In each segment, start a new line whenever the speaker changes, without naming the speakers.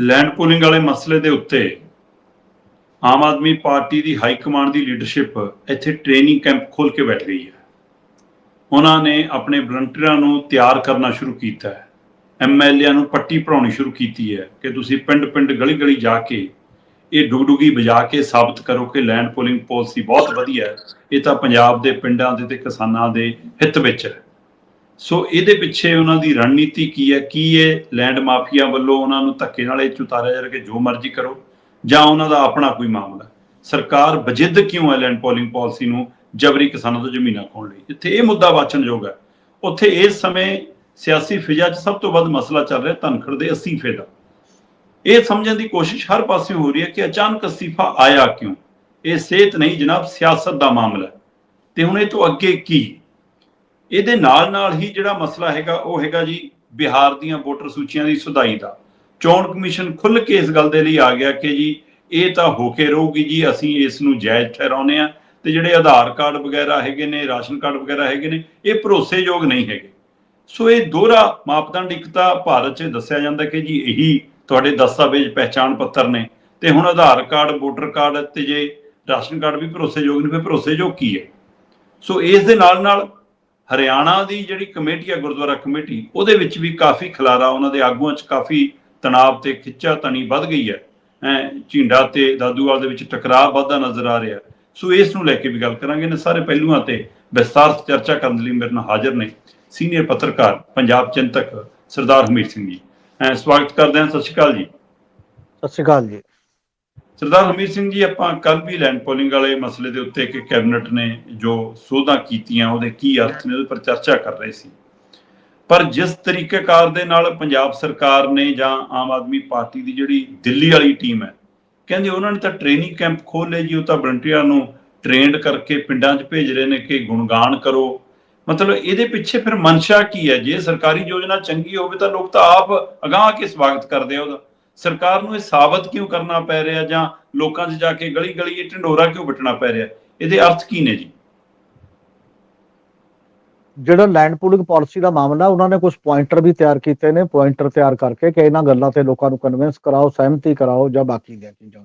Land pooling ਵਾਲੇ ਮਸਲੇ ਦੇ ਉੱਤੇ ਆਮ ਆਦਮੀ ਪਾਰਟੀ ਦੀ ਹਾਈ ਕਮਾਂਡ ਦੀ ਲੀਡਰਸ਼ਿਪ ਇੱਥੇ ਟ੍ਰੇਨਿੰਗ ਕੈਂਪ ਖੋਲ ਕੇ ਬੈਠ ਗਈ ਹੈ। ਉਹਨਾਂ ਨੇ ਆਪਣੇ ਵਲੰਟੀਅਰਾਂ ਨੂੰ ਤਿਆਰ ਕਰਨਾ ਸ਼ੁਰੂ ਕੀਤਾ ਹੈ। ਐਮਐਲਏਆਂ ਨੂੰ ਪੱਟੀ ਪੜਾਉਣੀ ਸ਼ੁਰੂ ਕੀਤੀ ਹੈ ਕਿ ਤੁਸੀਂ ਪਿੰਡ-ਪਿੰਡ, ਗਲੀ-ਗਲੀ ਜਾ ਕੇ ਇਹ ਡੁਗਡੁਗੀ ਵਜਾ ਕੇ ਸਾਬਤ ਕਰੋ ਕਿ ਲੈਂਡ ਪੂਲਿੰਗ ਪਾਲਿਸੀ ਬਹੁਤ ਵਧੀਆ ਹੈ। ਇਹ ਤਾਂ ਪੰਜਾਬ ਦੇ ਪਿੰਡਾਂ ਦੇ ਤੇ ਕਿਸਾਨਾਂ ਦੇ ਹਿੱਤ ਵਿੱਚ ਹੈ। ਸੋ ਇਹਦੇ ਪਿੱਛੇ ਉਹਨਾਂ ਦੀ ਰਣਨੀਤੀ ਕੀ ਹੈ? ਕੀ ਇਹ ਲੈਂਡ ਮਾਫੀਆ ਵੱਲੋਂ ਉਹਨਾਂ ਨੂੰ ਧੱਕੇ ਨਾਲ ਇਹ 'ਚ ਉਤਾਰਿਆ ਜਾ ਰਿਹਾ ਕਿ ਜੋ ਮਰਜ਼ੀ ਕਰੋ, ਜਾਂ ਉਹਨਾਂ ਦਾ ਆਪਣਾ ਕੋਈ ਮਾਮਲਾ? ਸਰਕਾਰ ਬਜਿੱਦ ਕਿਉਂ ਹੈ ਲੈਂਡ ਪੋਲਿੰਗ ਪਾਲਿਸੀ ਨੂੰ ਜਬਰੀ ਕਿਸਾਨਾਂ ਤੋਂ ਜ਼ਮੀਨਾਂ ਖੋਣ ਲਈ? ਇੱਥੇ ਇਹ ਮੁੱਦਾ ਵਾਚਣਯੋਗ ਹੈ। ਉੱਥੇ ਇਸ ਸਮੇਂ ਸਿਆਸੀ ਫਿਜ਼ਾ 'ਚ ਸਭ ਤੋਂ ਵੱਧ ਮਸਲਾ ਚੱਲ ਰਿਹਾ ਧਨਖੜ ਦੇ ਅਸੀਫੇ ਦਾ ਇਹ ਸਮਝਣ ਦੀ ਕੋਸ਼ਿਸ਼ ਹਰ ਪਾਸੇ ਹੋ ਰਹੀ ਹੈ ਕਿ ਅਚਾਨਕ ਅਸੀਫਾ ਆਇਆ ਕਿਉਂ? ਇਹ ਸਿਹਤ ਨਹੀਂ ਜਨਾਬ, ਸਿਆਸਤ ਦਾ ਮਾਮਲਾ ਹੈ। ਤੇ ਹੁਣ ਇਹ ਤੋਂ ਅੱਗੇ ਕੀ? ਇਹਦੇ ਨਾਲ ਨਾਲ ਹੀ ਜਿਹੜਾ ਮਸਲਾ ਹੈਗਾ, ਉਹ ਹੈਗਾ ਜੀ ਬਿਹਾਰ ਦੀਆਂ ਵੋਟਰ ਸੂਚੀਆਂ ਦੀ ਸੁਧਾਈ ਦਾ। ਚੋਣ ਕਮਿਸ਼ਨ ਖੁੱਲ੍ਹ ਕੇ ਇਸ ਗੱਲ ਦੇ ਲਈ ਆ ਗਿਆ ਕਿ ਜੀ, ਇਹ ਤਾਂ ਹੋ ਕੇ ਰਹੂਗੀ ਜੀ, ਅਸੀਂ ਇਸ ਨੂੰ ਜਾਇਜ਼ ਠਹਿਰਾਉਂਦੇ ਆ ਤੇ ਜਿਹੜੇ ਆਧਾਰ ਕਾਰਡ ਵਗੈਰਾ ਹੈਗੇ ਨੇ, ਰਾਸ਼ਨ ਕਾਰਡ ਵਗੈਰਾ ਹੈਗੇ ਨੇ, ਇਹ ਭਰੋਸੇਯੋਗ ਨਹੀਂ ਹੈਗੇ। ਸੋ ਇਹ ਦੋਹਰਾ ਮਾਪਦੰਡ ਇੱਕ ਤਾਂ ਭਾਰਤ 'ਚ ਦੱਸਿਆ ਜਾਂਦਾ ਕਿ ਜੀ ਇਹੀ ਤੁਹਾਡੇ ਦਸਤਾਵੇਜ਼ ਪਹਿਚਾਣ ਪੱਤਰ ਨੇ ਤੇ ਹੁਣ ਆਧਾਰ ਕਾਰਡ, ਵੋਟਰ ਕਾਰਡ ਤੇ ਜੇ ਰਾਸ਼ਨ ਕਾਰਡ ਵੀ ਭਰੋਸੇਯੋਗ ਨੇ, ਫਿਰ ਭਰੋਸੇਯੋਗ ਕੀ ਹੈ? ਸੋ ਇਸ ਦੇ ਨਾਲ ਨਾਲ ਹਰਿਆਣਾ ਦੀ ਜਿਹੜੀ ਕਮੇਟੀ ਹੈ ਗੁਰਦੁਆਰਾ ਕਮੇਟੀ, ਉਹਦੇ ਵਿੱਚ ਵੀ ਕਾਫੀ ਖਲਾਰਾ, ਉਹਨਾਂ ਦੇ ਆਗੂਆਂ 'ਚ ਕਾਫੀ ਤਣਾਅ ਤੇ ਖਿੱਚਾ ਤਣੀ ਵੱਧ ਗਈ ਹੈ। ਐ ਝਿੰਡਾ ਤੇ ਦਾਦੂਵਾਲ ਦੇ ਵਿੱਚ ਟਕਰਾਅ ਵੱਧਦਾ ਨਜ਼ਰ ਆ ਰਿਹਾ। ਸੋ ਇਸ ਨੂੰ ਲੈ ਕੇ ਵੀ ਗੱਲ ਕਰਾਂਗੇ। ਨੇ ਸਾਰੇ ਪਹਿਲੂਆਂ ਤੇ ਵਿਸਤਾਰ ਚਰਚਾ ਕਰਨ ਲਈ ਮੇਰੇ ਨਾਲ ਹਾਜ਼ਰ ਨੇ ਸੀਨੀਅਰ ਪੱਤਰਕਾਰ, ਪੰਜਾਬ ਚਿੰਤਕ ਸਰਦਾਰ ਹਮੀਰ ਸਿੰਘ ਜੀ। ਐ ਸਵਾਗਤ ਕਰਦੇ ਹਾਂ। ਸਤਿ ਸ਼੍ਰੀ ਅਕਾਲ ਜੀ।
ਸਤਿ ਸ਼੍ਰੀ ਅਕਾਲ ਜੀ।
ਸਰਦਾਰ ਹਮੀਰ ਸਿੰਘ ਜੀ, ਆਪਾਂ ਕੱਲ ਵੀ ਲੈਂਡ ਪੋਲਿੰਗ ਵਾਲੇ ਮਸਲੇ ਦੇ ਉੱਤੇ ਕਿ ਕੈਬਨਿਟ ਨੇ ਜੋ ਸੋਧਾਂ ਕੀਤੀਆਂ, ਉਹਦੇ ਕੀ ਅਰਥ ਨੇ ਉਹਦੇ ਪਰ ਚਰਚਾ ਕਰ ਰਹੇ ਸੀ। ਪਰ ਜਿਸ ਤਰੀਕੇਕਾਰ ਦੇ ਨਾਲ ਪੰਜਾਬ ਸਰਕਾਰ ਨੇ ਜਾਂ ਆਮ ਆਦਮੀ ਪਾਰਟੀ ਦੀ ਜਿਹੜੀ ਦਿੱਲੀ ਵਾਲੀ ਟੀਮ ਹੈ, ਕਹਿੰਦੇ ਉਹਨਾਂ ਨੇ ਤਾਂ ਟ੍ਰੇਨਿੰਗ ਕੈਂਪ ਖੋਲ੍ਹੇ ਜੀ, ਉਹ ਤਾਂ ਵਲੰਟੀਅਰਾਂ ਨੂੰ ਟ੍ਰੇਨਡ ਕਰਕੇ ਪਿੰਡਾਂ 'ਚ ਭੇਜ ਰਹੇ ਨੇ ਕਿ ਗੁਣਗਾਨ ਕਰੋ। ਮਤਲਬ ਇਹਦੇ ਪਿੱਛੇ ਫਿਰ ਮਨਸ਼ਾ ਕੀ ਹੈ? ਜੇ ਸਰਕਾਰੀ ਯੋਜਨਾ ਚੰਗੀ ਹੋਵੇ ਤਾਂ ਲੋਕ ਤਾਂ ਆਪ ਅਗਾਂਹ ਕੇ ਸਵਾਗਤ ਕਰਦੇ ਆ ਉਹਦਾ। ਸਰਕਾਰ ਨੂੰ ਇਹ ਸਾਬਤ ਕਿਉਂ ਕਰਨਾ ਪੈ ਰਿਹਾ ਜਾਂ ਲੋਕਾਂ 'ਚ ਜਾ ਕੇ ਗਲੀ ਗਲੀ ਇਹ ਢੰਡੋਰਾ ਕਿਉਂ ਵਟਣਾ ਪੈ ਰਿਹਾ? ਇਹਦੇ ਅਰਥ ਕੀ ਨੇ ਜੀ?
ਜਿਹੜਾ ਲੈਂਡ ਪੂਲਿੰਗ ਪਾਲਿਸੀ ਦਾ ਮਾਮਲਾ, ਉਹਨਾਂ ਨੇ ਕੁਝ ਪੁਆਇੰਟਰ ਵੀ ਤਿਆਰ ਕੀਤੇ ਨੇ ਪੁਆਇੰਟਰ ਤਿਆਰ ਕਰਕੇ ਕਿ ਇਹਨਾਂ ਗੱਲਾਂ ਤੇ ਲੋਕਾਂ ਨੂੰ ਕਨਵਿੰਸ ਕਰਾਓ, ਸਹਿਮਤੀ ਕਰਾਓ ਜਾਂ ਬਾਕੀ ਦੀਆਂ ਚੀਜ਼ਾਂ।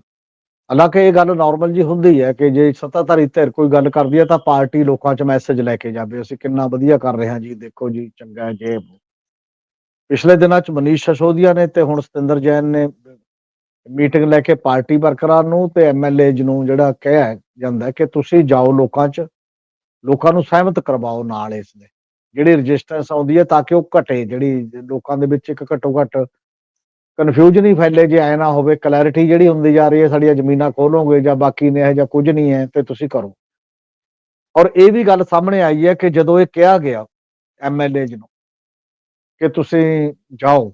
ਹਾਲਾਂਕਿ ਇਹ ਗੱਲ ਨਾਰਮਲ ਜੀ ਹੁੰਦੀ ਹੈ ਕਿ ਜੇ ਸੱਤਾਧਾਰੀ ਧਿਰ ਕੋਈ ਗੱਲ ਕਰਦੀ ਹੈ ਤਾਂ ਪਾਰਟੀ ਲੋਕਾਂ 'ਚ ਮੈਸੇਜ ਲੈ ਕੇ ਜਾਵੇ। ਅਸੀਂ ਕਿੰਨਾ ਵਧੀਆ ਕਰ ਰਹੇ ਹਾਂ ਜੀ, ਦੇਖੋ ਜੀ, ਚੰਗਾ ਜੇ ਪਿਛਲੇ ਦਿਨਾਂ 'ਚ ਮਨੀਸ਼ ਸ਼ਸ਼ੋਦੀਆ ਨੇ ਤੇ ਹੁਣ ਸਤਿੰਦਰ ਜੈਨ ਨੇ ਮੀਟਿੰਗ ਲੈ ਕੇ ਪਾਰਟੀ ਵਰਕਰਾਂ ਨੂੰ ਤੇ ਐਮਐਲਏਜ ਨੂੰ ਜਿਹੜਾ ਕਿਹਾ ਜਾਂਦਾ ਕਿ ਤੁਸੀਂ ਜਾਓ ਲੋਕਾਂ 'ਚ, ਲੋਕਾਂ ਨੂੰ ਸਹਿਮਤ ਕਰਵਾਓ ਨਾਲ ਇਸ ਦੇ। ਜਿਹੜੀ ਰਜਿਸਟੈਂਸ ਆਉਂਦੀ ਹੈ ਤਾਂ ਕਿ ਉਹ ਘਟੇ, ਜਿਹੜੀ ਲੋਕਾਂ ਦੇ ਵਿੱਚ ਇੱਕ ਘੱਟੋ ਘੱਟ ਕਨਫਿਊਜ਼ਨ ਹੀ ਫੈਲੇ ਜੇ ਐ ਨਾ ਹੋਵੇ ਕਲੈਰਿਟੀ ਜਿਹੜੀ ਹੁੰਦੀ ਜਾ ਰਹੀ ਹੈ, ਸਾਡੀਆਂ ਜ਼ਮੀਨਾਂ ਖੋਲੋਗੇ ਜਾਂ ਬਾਕੀ ਨੇ ਇਹ ਜਾਂ ਕੁਝ ਨਹੀਂ ਹੈ ਤੇ ਤੁਸੀਂ ਕਰੋ। ਔਰ ਇਹ ਵੀ ਗੱਲ ਸਾਹਮਣੇ ਆਈ ਹੈ ਕਿ ਜਦੋਂ ਇਹ ਕਿਹਾ ਗਿਆ ਐਮਐਲਏ ਨੂੰ ਕਿ ਤੁਸੀਂ ਜਾਓ।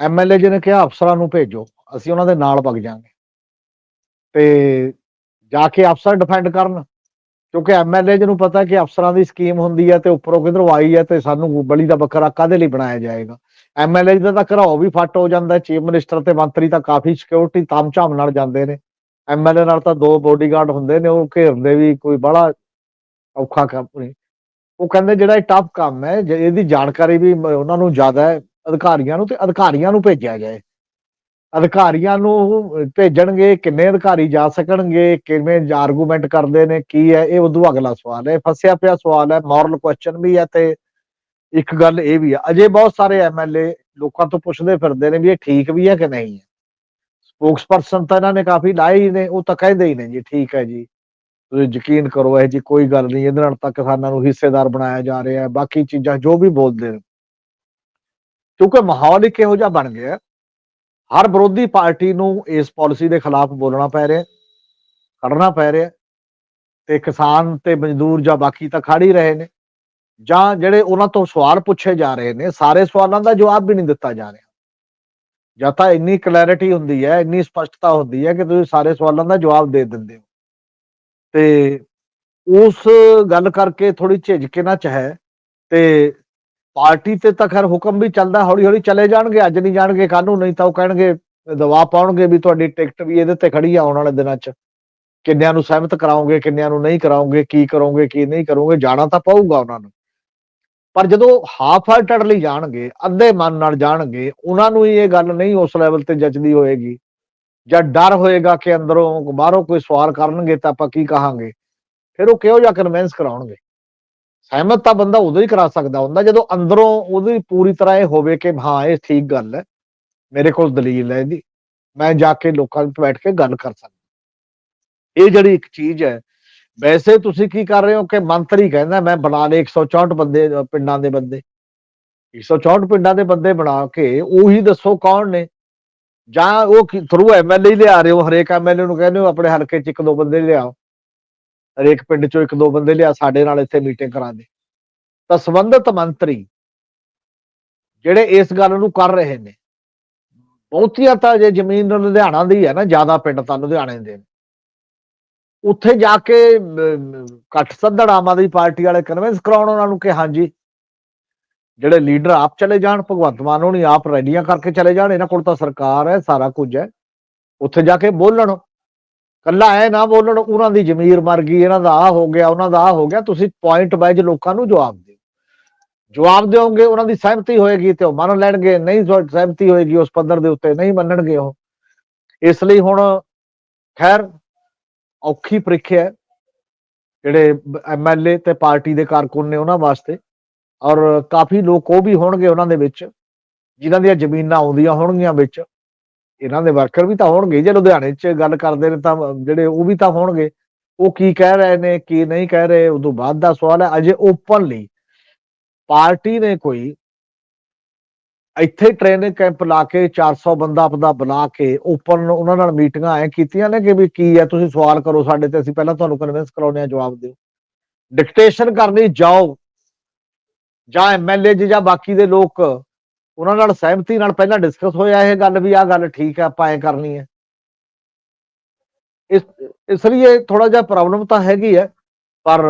ਐਮਐਲਏ ਜੀ ਨੇ ਕਿਹਾ, ਅਫਸਰਾਂ ਨੂੰ ਭੇਜੋ। ਅਸੀਂ ਉਹਨਾਂ ਦੇ ਨਾਲ ਵਗ ਜਾਾਂਗੇ ਤੇ ਜਾ ਕੇ ਅਫਸਰ ਡਿਫੈਂਡ ਕਰਨ। ਕਿਉਂਕਿ ਐਮਐਲਏ ਜੀ ਨੂੰ ਪਤਾ ਕਿ ਅਫਸਰਾਂ ਦੀ ਸਕੀਮ ਹੁੰਦੀ ਹੈ ਤੇ ਉੱਪਰੋਂ ਕਿਧਰੋਂ ਆਈ ਹੈ ਤੇ ਸਾਨੂੰ ਬਲੀ ਦਾ ਬੱਕਰਾ ਕਾਦੇ ਲਈ ਬਣਾਇਆ ਜਾਏਗਾ। ਐਮਐਲਏ ਦਾ ਤਾਂ ਘਰਾਓ ਵੀ ਫੱਟ ਹੋ ਜਾਂਦਾ ਚੀਫ ਮਿਨਿਸਟਰ ਤੇ ਮੰਤਰੀ ਤਾਂ ਕਾਫੀ ਸਿਕਿਉਰਿਟੀ ਤਾਮਝਾਮ ਨਾਲ ਜਾਂਦੇ ਨੇ। ਐਮਐਲਏ ਨਾਲ ਤਾਂ ਦੋ ਬੋਡੀਗਾਰਡ ਹੁੰਦੇ ਨੇ। ਉਹ ਘੇਰਦੇ ਵੀ ਕੋਈ ਬੜਾ ਔਖਾ ਕੰਮ ਨਹੀਂ। ਉਹ ਕਹਿੰਦੇ ਜਿਹੜਾ ਇਹ ਟਫ ਕੰਮ ਹੈ ਇਹਦੀ ਜਾਣਕਾਰੀ ਵੀ ਉਹਨਾਂ ਨੂੰ ਜ਼ਿਆਦਾ ਹੈ, ਅਧਿਕਾਰੀਆਂ ਨੂੰ ਤੇ ਅਧਿਕਾਰੀਆਂ ਨੂੰ ਭੇਜਿਆ ਜਾਏ ਅਧਿਕਾਰੀਆਂ ਨੂੰ ਭੇਜਣਗੇ, ਕਿੰਨੇ ਅਧਿਕਾਰੀ ਜਾ ਸਕਣਗੇ, ਕਿਵੇਂ ਆਰਗੂਮੈਂਟ ਕਰਦੇ ਨੇ, ਕੀ ਹੈ, ਇਹ ਉਦੋਂ ਅਗਲਾ ਸਵਾਲ ਹੈ। ਫਸਿਆ ਪਿਆ ਸਵਾਲ ਹੈ ਮੋਰਲ ਕੁਐਸਚਨ ਵੀ ਹੈ ਤੇ ਇੱਕ ਗੱਲ ਇਹ ਵੀ ਹੈ, ਅਜੇ ਬਹੁਤ ਸਾਰੇ ਐਮਐਲਏ ਲੋਕਾਂ ਤੋਂ ਪੁੱਛਦੇ ਫਿਰਦੇ ਨੇ ਵੀ ਇਹ ਠੀਕ ਵੀ ਹੈ ਕਿ ਨਹੀਂ ਹੈ। ਸਪੋਕਸਪਰਸਨ ਤਾਂ ਇਹਨਾਂ ਨੇ ਕਾਫੀ ਲਾਏ ਹੀ ਨੇ, ਉਹ ਤਾਂ ਕਹਿੰਦੇ ਹੀ ਨੇ ਜੀ, ਠੀਕ ਹੈ ਜੀ। ਤੁਸੀਂ ਯਕੀਨ ਕਰੋ ਇਹ ਜੀ ਕੋਈ ਗੱਲ ਨਹੀਂ ਇਹਦੇ ਨਾਲ ਤਾਂ ਕਿਸਾਨਾਂ ਨੂੰ ਹਿੱਸੇਦਾਰ ਬਣਾਇਆ ਜਾ ਰਿਹਾ ਹੈ ਬਾਕੀ ਚੀਜ਼ਾਂ ਜੋ ਵੀ ਬੋਲਦੇ ਨੇ। ਕਿਉਂਕਿ ਮਾਹੌਲ ਇੱਕ ਇਹੋ ਜਿਹਾ ਬਣ ਗਿਆ ਹਰ ਵਿਰੋਧੀ ਪਾਰਟੀ ਨੂੰ ਇਸ ਪਾਲਿਸੀ ਦੇ ਖਿਲਾਫ ਬੋਲਣਾ ਪੈ ਰਿਹਾ ਹੈ, ਖੜਨਾ ਪੈ ਰਿਹਾ ਹੈ, ਤੇ ਕਿਸਾਨ ਤੇ ਮਜ਼ਦੂਰ ਜਾਂ ਬਾਕੀ ਤਾਂ ਖੜ ਹੀ ਰਹੇ ਨੇ। ਜਾਂ ਜਿਹੜੇ ਉਹਨਾਂ ਤੋਂ ਸਵਾਲ ਪੁੱਛੇ ਜਾ ਰਹੇ ਨੇ ਸਾਰੇ ਸਵਾਲਾਂ ਦਾ ਜਵਾਬ ਵੀ ਨਹੀਂ ਦਿੱਤਾ ਜਾ ਰਿਹਾ। ਜਾਂ ਤਾਂ ਇੰਨੀ ਕਲੈਰਿਟੀ ਹੁੰਦੀ ਹੈ ਇੰਨੀ ਸਪਸ਼ਟਤਾ ਹੁੰਦੀ ਹੈ ਕਿ ਤੁਸੀਂ ਸਾਰੇ ਸਵਾਲਾਂ ਦਾ ਜਵਾਬ ਦੇ ਦਿੰਦੇ ਹੋ। ਤੇ ਉਸ ਗੱਲ ਕਰਕੇ ਥੋੜੀ ਝਿਜਕ ਇਹਨਾਂ ਚ ਹੈ ਤੇ ਪਾਰਟੀ ਤੇ ਤਾਂ ਖੈਰ ਹੁਕਮ ਵੀ ਚੱਲਦਾ ਹੌਲੀ ਹੌਲੀ ਚਲੇ ਜਾਣਗੇ, ਅੱਜ ਨਹੀਂ ਜਾਣਗੇ ਕੱਲ ਨੂੰ, ਨਹੀਂ ਤਾਂ ਉਹ ਕਹਿਣਗੇ ਦਬਾਅ ਪਾਉਣਗੇ ਵੀ ਤੁਹਾਡੀ ਟਿਕਟ ਵੀ ਇਹਦੇ ਤੇ ਖੜੀ ਆ ਆਉਣ ਵਾਲੇ ਦਿਨਾਂ 'ਚ। ਕਿੰਨਿਆਂ ਨੂੰ ਸਹਿਮਤ ਕਰਾਉਂਗੇ ਕਿੰਨਿਆਂ ਨੂੰ ਨਹੀਂ ਕਰਾਉਂਗੇ ਕੀ ਕਰੋਗੇ, ਕੀ ਨਹੀਂ ਕਰੋਗੇ, ਜਾਣਾ ਤਾਂ ਪਊਗਾ ਉਹਨਾਂ ਨੂੰ। ਪਰ ਜਦੋਂ ਹਾਫ ਹਾਰਟਡਲੀ ਜਾਣਗੇ, ਅੱਧੇ ਮਨ ਨਾਲ ਜਾਣਗੇ, ਉਹਨਾਂ ਨੂੰ ਹੀ ਇਹ ਗੱਲ ਨਹੀਂ ਉਸ ਲੈਵਲ ਤੇ ਜੱਜਦੀ ਹੋਏਗੀ। ਜਾਂ ਡਰ ਹੋਏਗਾ ਕਿ ਅੰਦਰੋਂ ਬਾਹਰੋਂ ਕੋਈ ਸਵਾਲ ਕਰਨਗੇ ਤਾਂ ਆਪਾਂ ਕੀ ਕਹਾਂਗੇ? ਫਿਰ ਉਹ ਕਿਹੋ ਜਿਹਾ ਕਨਵਿੰਸ ਕਰਾਉਣਗੇ? ਸਹਿਮਤ ਤਾਂ ਬੰਦਾ ਉਦੋਂ ਹੀ ਕਰਾ ਸਕਦਾ ਹੁੰਦਾ ਜਦੋਂ ਅੰਦਰੋਂ ਉਹਦੀ ਪੂਰੀ ਤਰ੍ਹਾਂ ਇਹ ਹੋਵੇ ਕਿ ਹਾਂ, ਇਹ ਠੀਕ ਗੱਲ ਹੈ, ਮੇਰੇ ਕੋਲ ਦਲੀਲ ਹੈ ਇਹਦੀ, ਮੈਂ ਜਾ ਕੇ ਲੋਕਾਂ ਵਿੱਚ ਬੈਠ ਕੇ ਗੱਲ ਕਰ ਸਕਦਾ। ਇਹ ਜਿਹੜੀ ਇੱਕ ਚੀਜ਼ ਹੈ, ਵੈਸੇ ਤੁਸੀਂ ਕੀ ਕਰ ਰਹੇ ਹੋ ਕਿ ਮੰਤਰੀ ਕਹਿੰਦਾ ਮੈਂ ਬਣਾ ਲਏ 164 ਬੰਦੇ ਪਿੰਡਾਂ ਦੇ ਬੰਦੇ। 164 ਪਿੰਡਾਂ ਦੇ ਬੰਦੇ ਬਣਾ ਕੇ ਉਹੀ ਦੱਸੋ ਕੌਣ ਨੇ? ਜਾਂ ਉਹ ਥਰੂ ਐਮਐਲਏ ਲਿਆ ਰਹੇ ਹੋ ਹਰੇਕ ਐਮਐਲਏ ਨੂੰ ਕਹਿੰਦੇ ਹੋ ਆਪਣੇ ਹਲਕੇ 'ਚ ਇੱਕ ਦੋ ਬੰਦੇ ਲਿਆਓ। ਹਰੇਕ ਪਿੰਡ 'ਚੋਂ ਇੱਕ ਦੋ ਬੰਦੇ ਲਿਆ ਸਾਡੇ ਨਾਲ ਇੱਥੇ ਮੀਟਿੰਗ ਕਰਾ ਦੇ। ਤਾਂ ਸੰਬੰਧਿਤ ਮੰਤਰੀ ਜਿਹੜੇ ਇਸ ਗੱਲ ਨੂੰ ਕਰ ਰਹੇ ਨੇ ਬਹੁਤੀਆਂ ਤਾਂ ਜੇ ਜ਼ਮੀਨ ਲੁਧਿਆਣਾ ਦੀ ਹੈ ਨਾ ਜ਼ਿਆਦਾ ਪਿੰਡ ਤਾਂ ਲੁਧਿਆਣੇ ਦੇ ਨੇ। ਉੱਥੇ ਜਾ ਕੇ ਅਮ, ਸੱਦੜ ਆਮ ਆਦਮੀ ਪਾਰਟੀ ਵਾਲੇ ਕਨਵਿੰਸ ਕਰਾਉਣ ਉਹਨਾਂ ਨੂੰ ਕਿ ਹਾਂਜੀ ਜਿਹੜੇ ਲੀਡਰ ਆਪ ਚਲੇ ਜਾਣ, ਭਗਵੰਤ ਮਾਨ ਹੋਣੀ ਆਪ ਰੈਲੀਆਂ ਕਰਕੇ ਚਲੇ ਜਾਣ, ਇਹਨਾਂ ਕੋਲ ਤਾਂ ਸਰਕਾਰ ਹੈ, ਸਾਰਾ ਕੁਝ ਹੈ। ਉੱਥੇ ਜਾ ਕੇ ਬੋਲਣ। ਕੱਲਾ ਐ ਨਾ ਬੋਲਣ, ਉਹਨਾਂ ਦੀ ਜ਼ਮੀਰ ਮਰ ਗਈ, ਇਹਨਾਂ ਦਾ ਆ ਹੋ ਗਿਆ, ਉਹਨਾਂ ਦਾ ਆ ਹੋ ਗਿਆ, ਤੁਸੀਂ ਪੁਆਇੰਟ ਵਾਈਜ਼ ਲੋਕਾਂ ਨੂੰ ਜਵਾਬ ਦਿਓ। ਜਵਾਬ ਦਿਓਗੇ, ਉਹਨਾਂ ਦੀ ਸਹਿਮਤੀ ਹੋਏਗੀ ਤੇ ਉਹ ਮੰਨ ਲੈਣਗੇ, ਨਹੀਂ ਸਹਿਮਤੀ ਹੋਏਗੀ, ਉਸ ਪੱਧਰ ਦੇ ਉੱਤੇ ਨਹੀਂ ਮੰਨਣਗੇ ਉਹ। ਇਸ ਲਈ ਹੁਣ ਖੈਰ, ਔਖੀ ਪ੍ਰੀਖਿਆ ਹੈ। ਜਿਹੜੇ ਐਮਐਲਏ ਤੇ ਪਾਰਟੀ ਦੇ ਕਾਰਕੁਨ ਨੇ ਉਹਨਾਂ ਵਾਸਤੇ। ਔਰ ਕਾਫੀ ਲੋਕ ਉਹ ਵੀ ਹੋਣਗੇ ਉਹਨਾਂ ਦੇ ਵਿੱਚ, ਜਿਨ੍ਹਾਂ ਦੀਆਂ ਜ਼ਮੀਨਾਂ ਆਉਂਦੀਆਂ ਹੋਣਗੀਆਂ ਵਿੱਚ। ਇਹਨਾਂ ਦੇ ਵਰਕਰ ਵੀ ਤਾਂ ਹੋਣਗੇ, ਜੇ ਲੁਧਿਆਣੇ 'ਚ ਗੱਲ ਕਰਦੇ ਨੇ ਤਾਂ ਜਿਹੜੇ ਉਹ ਵੀ ਤਾਂ ਹੋਣਗੇ। ਉਹ ਕੀ ਕਹਿ ਰਹੇ ਨੇ, ਕੀ ਨਹੀਂ ਕਹਿ ਰਹੇ, ਉਦੋਂ ਬਾਅਦ ਦਾ ਸਵਾਲ ਹੈ, ਅਜੇ ਓਪਨਲੀ ਪਾਰਟੀ ਨੇ ਕੋਈ ਇੱਥੇ ਟ੍ਰੇਨਿੰਗ ਕੈਂਪ ਲਾ ਕੇ 400 ਬੰਦਾ ਆਪਦਾ ਬੁਲਾ ਕੇ ਓਪਨ ਉਹਨਾਂ ਨਾਲ ਮੀਟਿੰਗਾਂ ਐ ਕੀਤੀਆਂ ਨੇ ਕਿ ਵੀ ਕੀ ਹੈ, ਤੁਸੀਂ ਸਵਾਲ ਕਰੋ ਸਾਡੇ ਤੇ, ਅਸੀਂ ਪਹਿਲਾਂ ਤੁਹਾਨੂੰ ਕਨਵਿੰਸ ਕਰਾਉਣੇ ਆ ਜਵਾਬ ਦਿਓ। ਡਿਕਟੇਸ਼ਨ ਕਰਨੀ, ਜਾਓ। ਜਾਂ ਐਮਐਲਏ ਜਾਂ ਬਾਕੀ ਦੇ ਲੋਕ, ਉਹਨਾਂ ਨਾਲ ਸਹਿਮਤੀ ਨਾਲ ਪਹਿਲਾਂ ਡਿਸਕਸ ਹੋਇਆ ਇਹ ਗੱਲ ਵੀ ਆਹ ਗੱਲ ਠੀਕ ਹੈ ਆਪਾਂ ਐ ਕਰਨੀ ਹੈ ਇਸ ਇਸ ਲਈ ਇਹ ਥੋੜਾ ਜਿਹਾ ਪ੍ਰੋਬਲਮ ਤਾਂ ਹੈਗੀ ਹੈ ਪਰ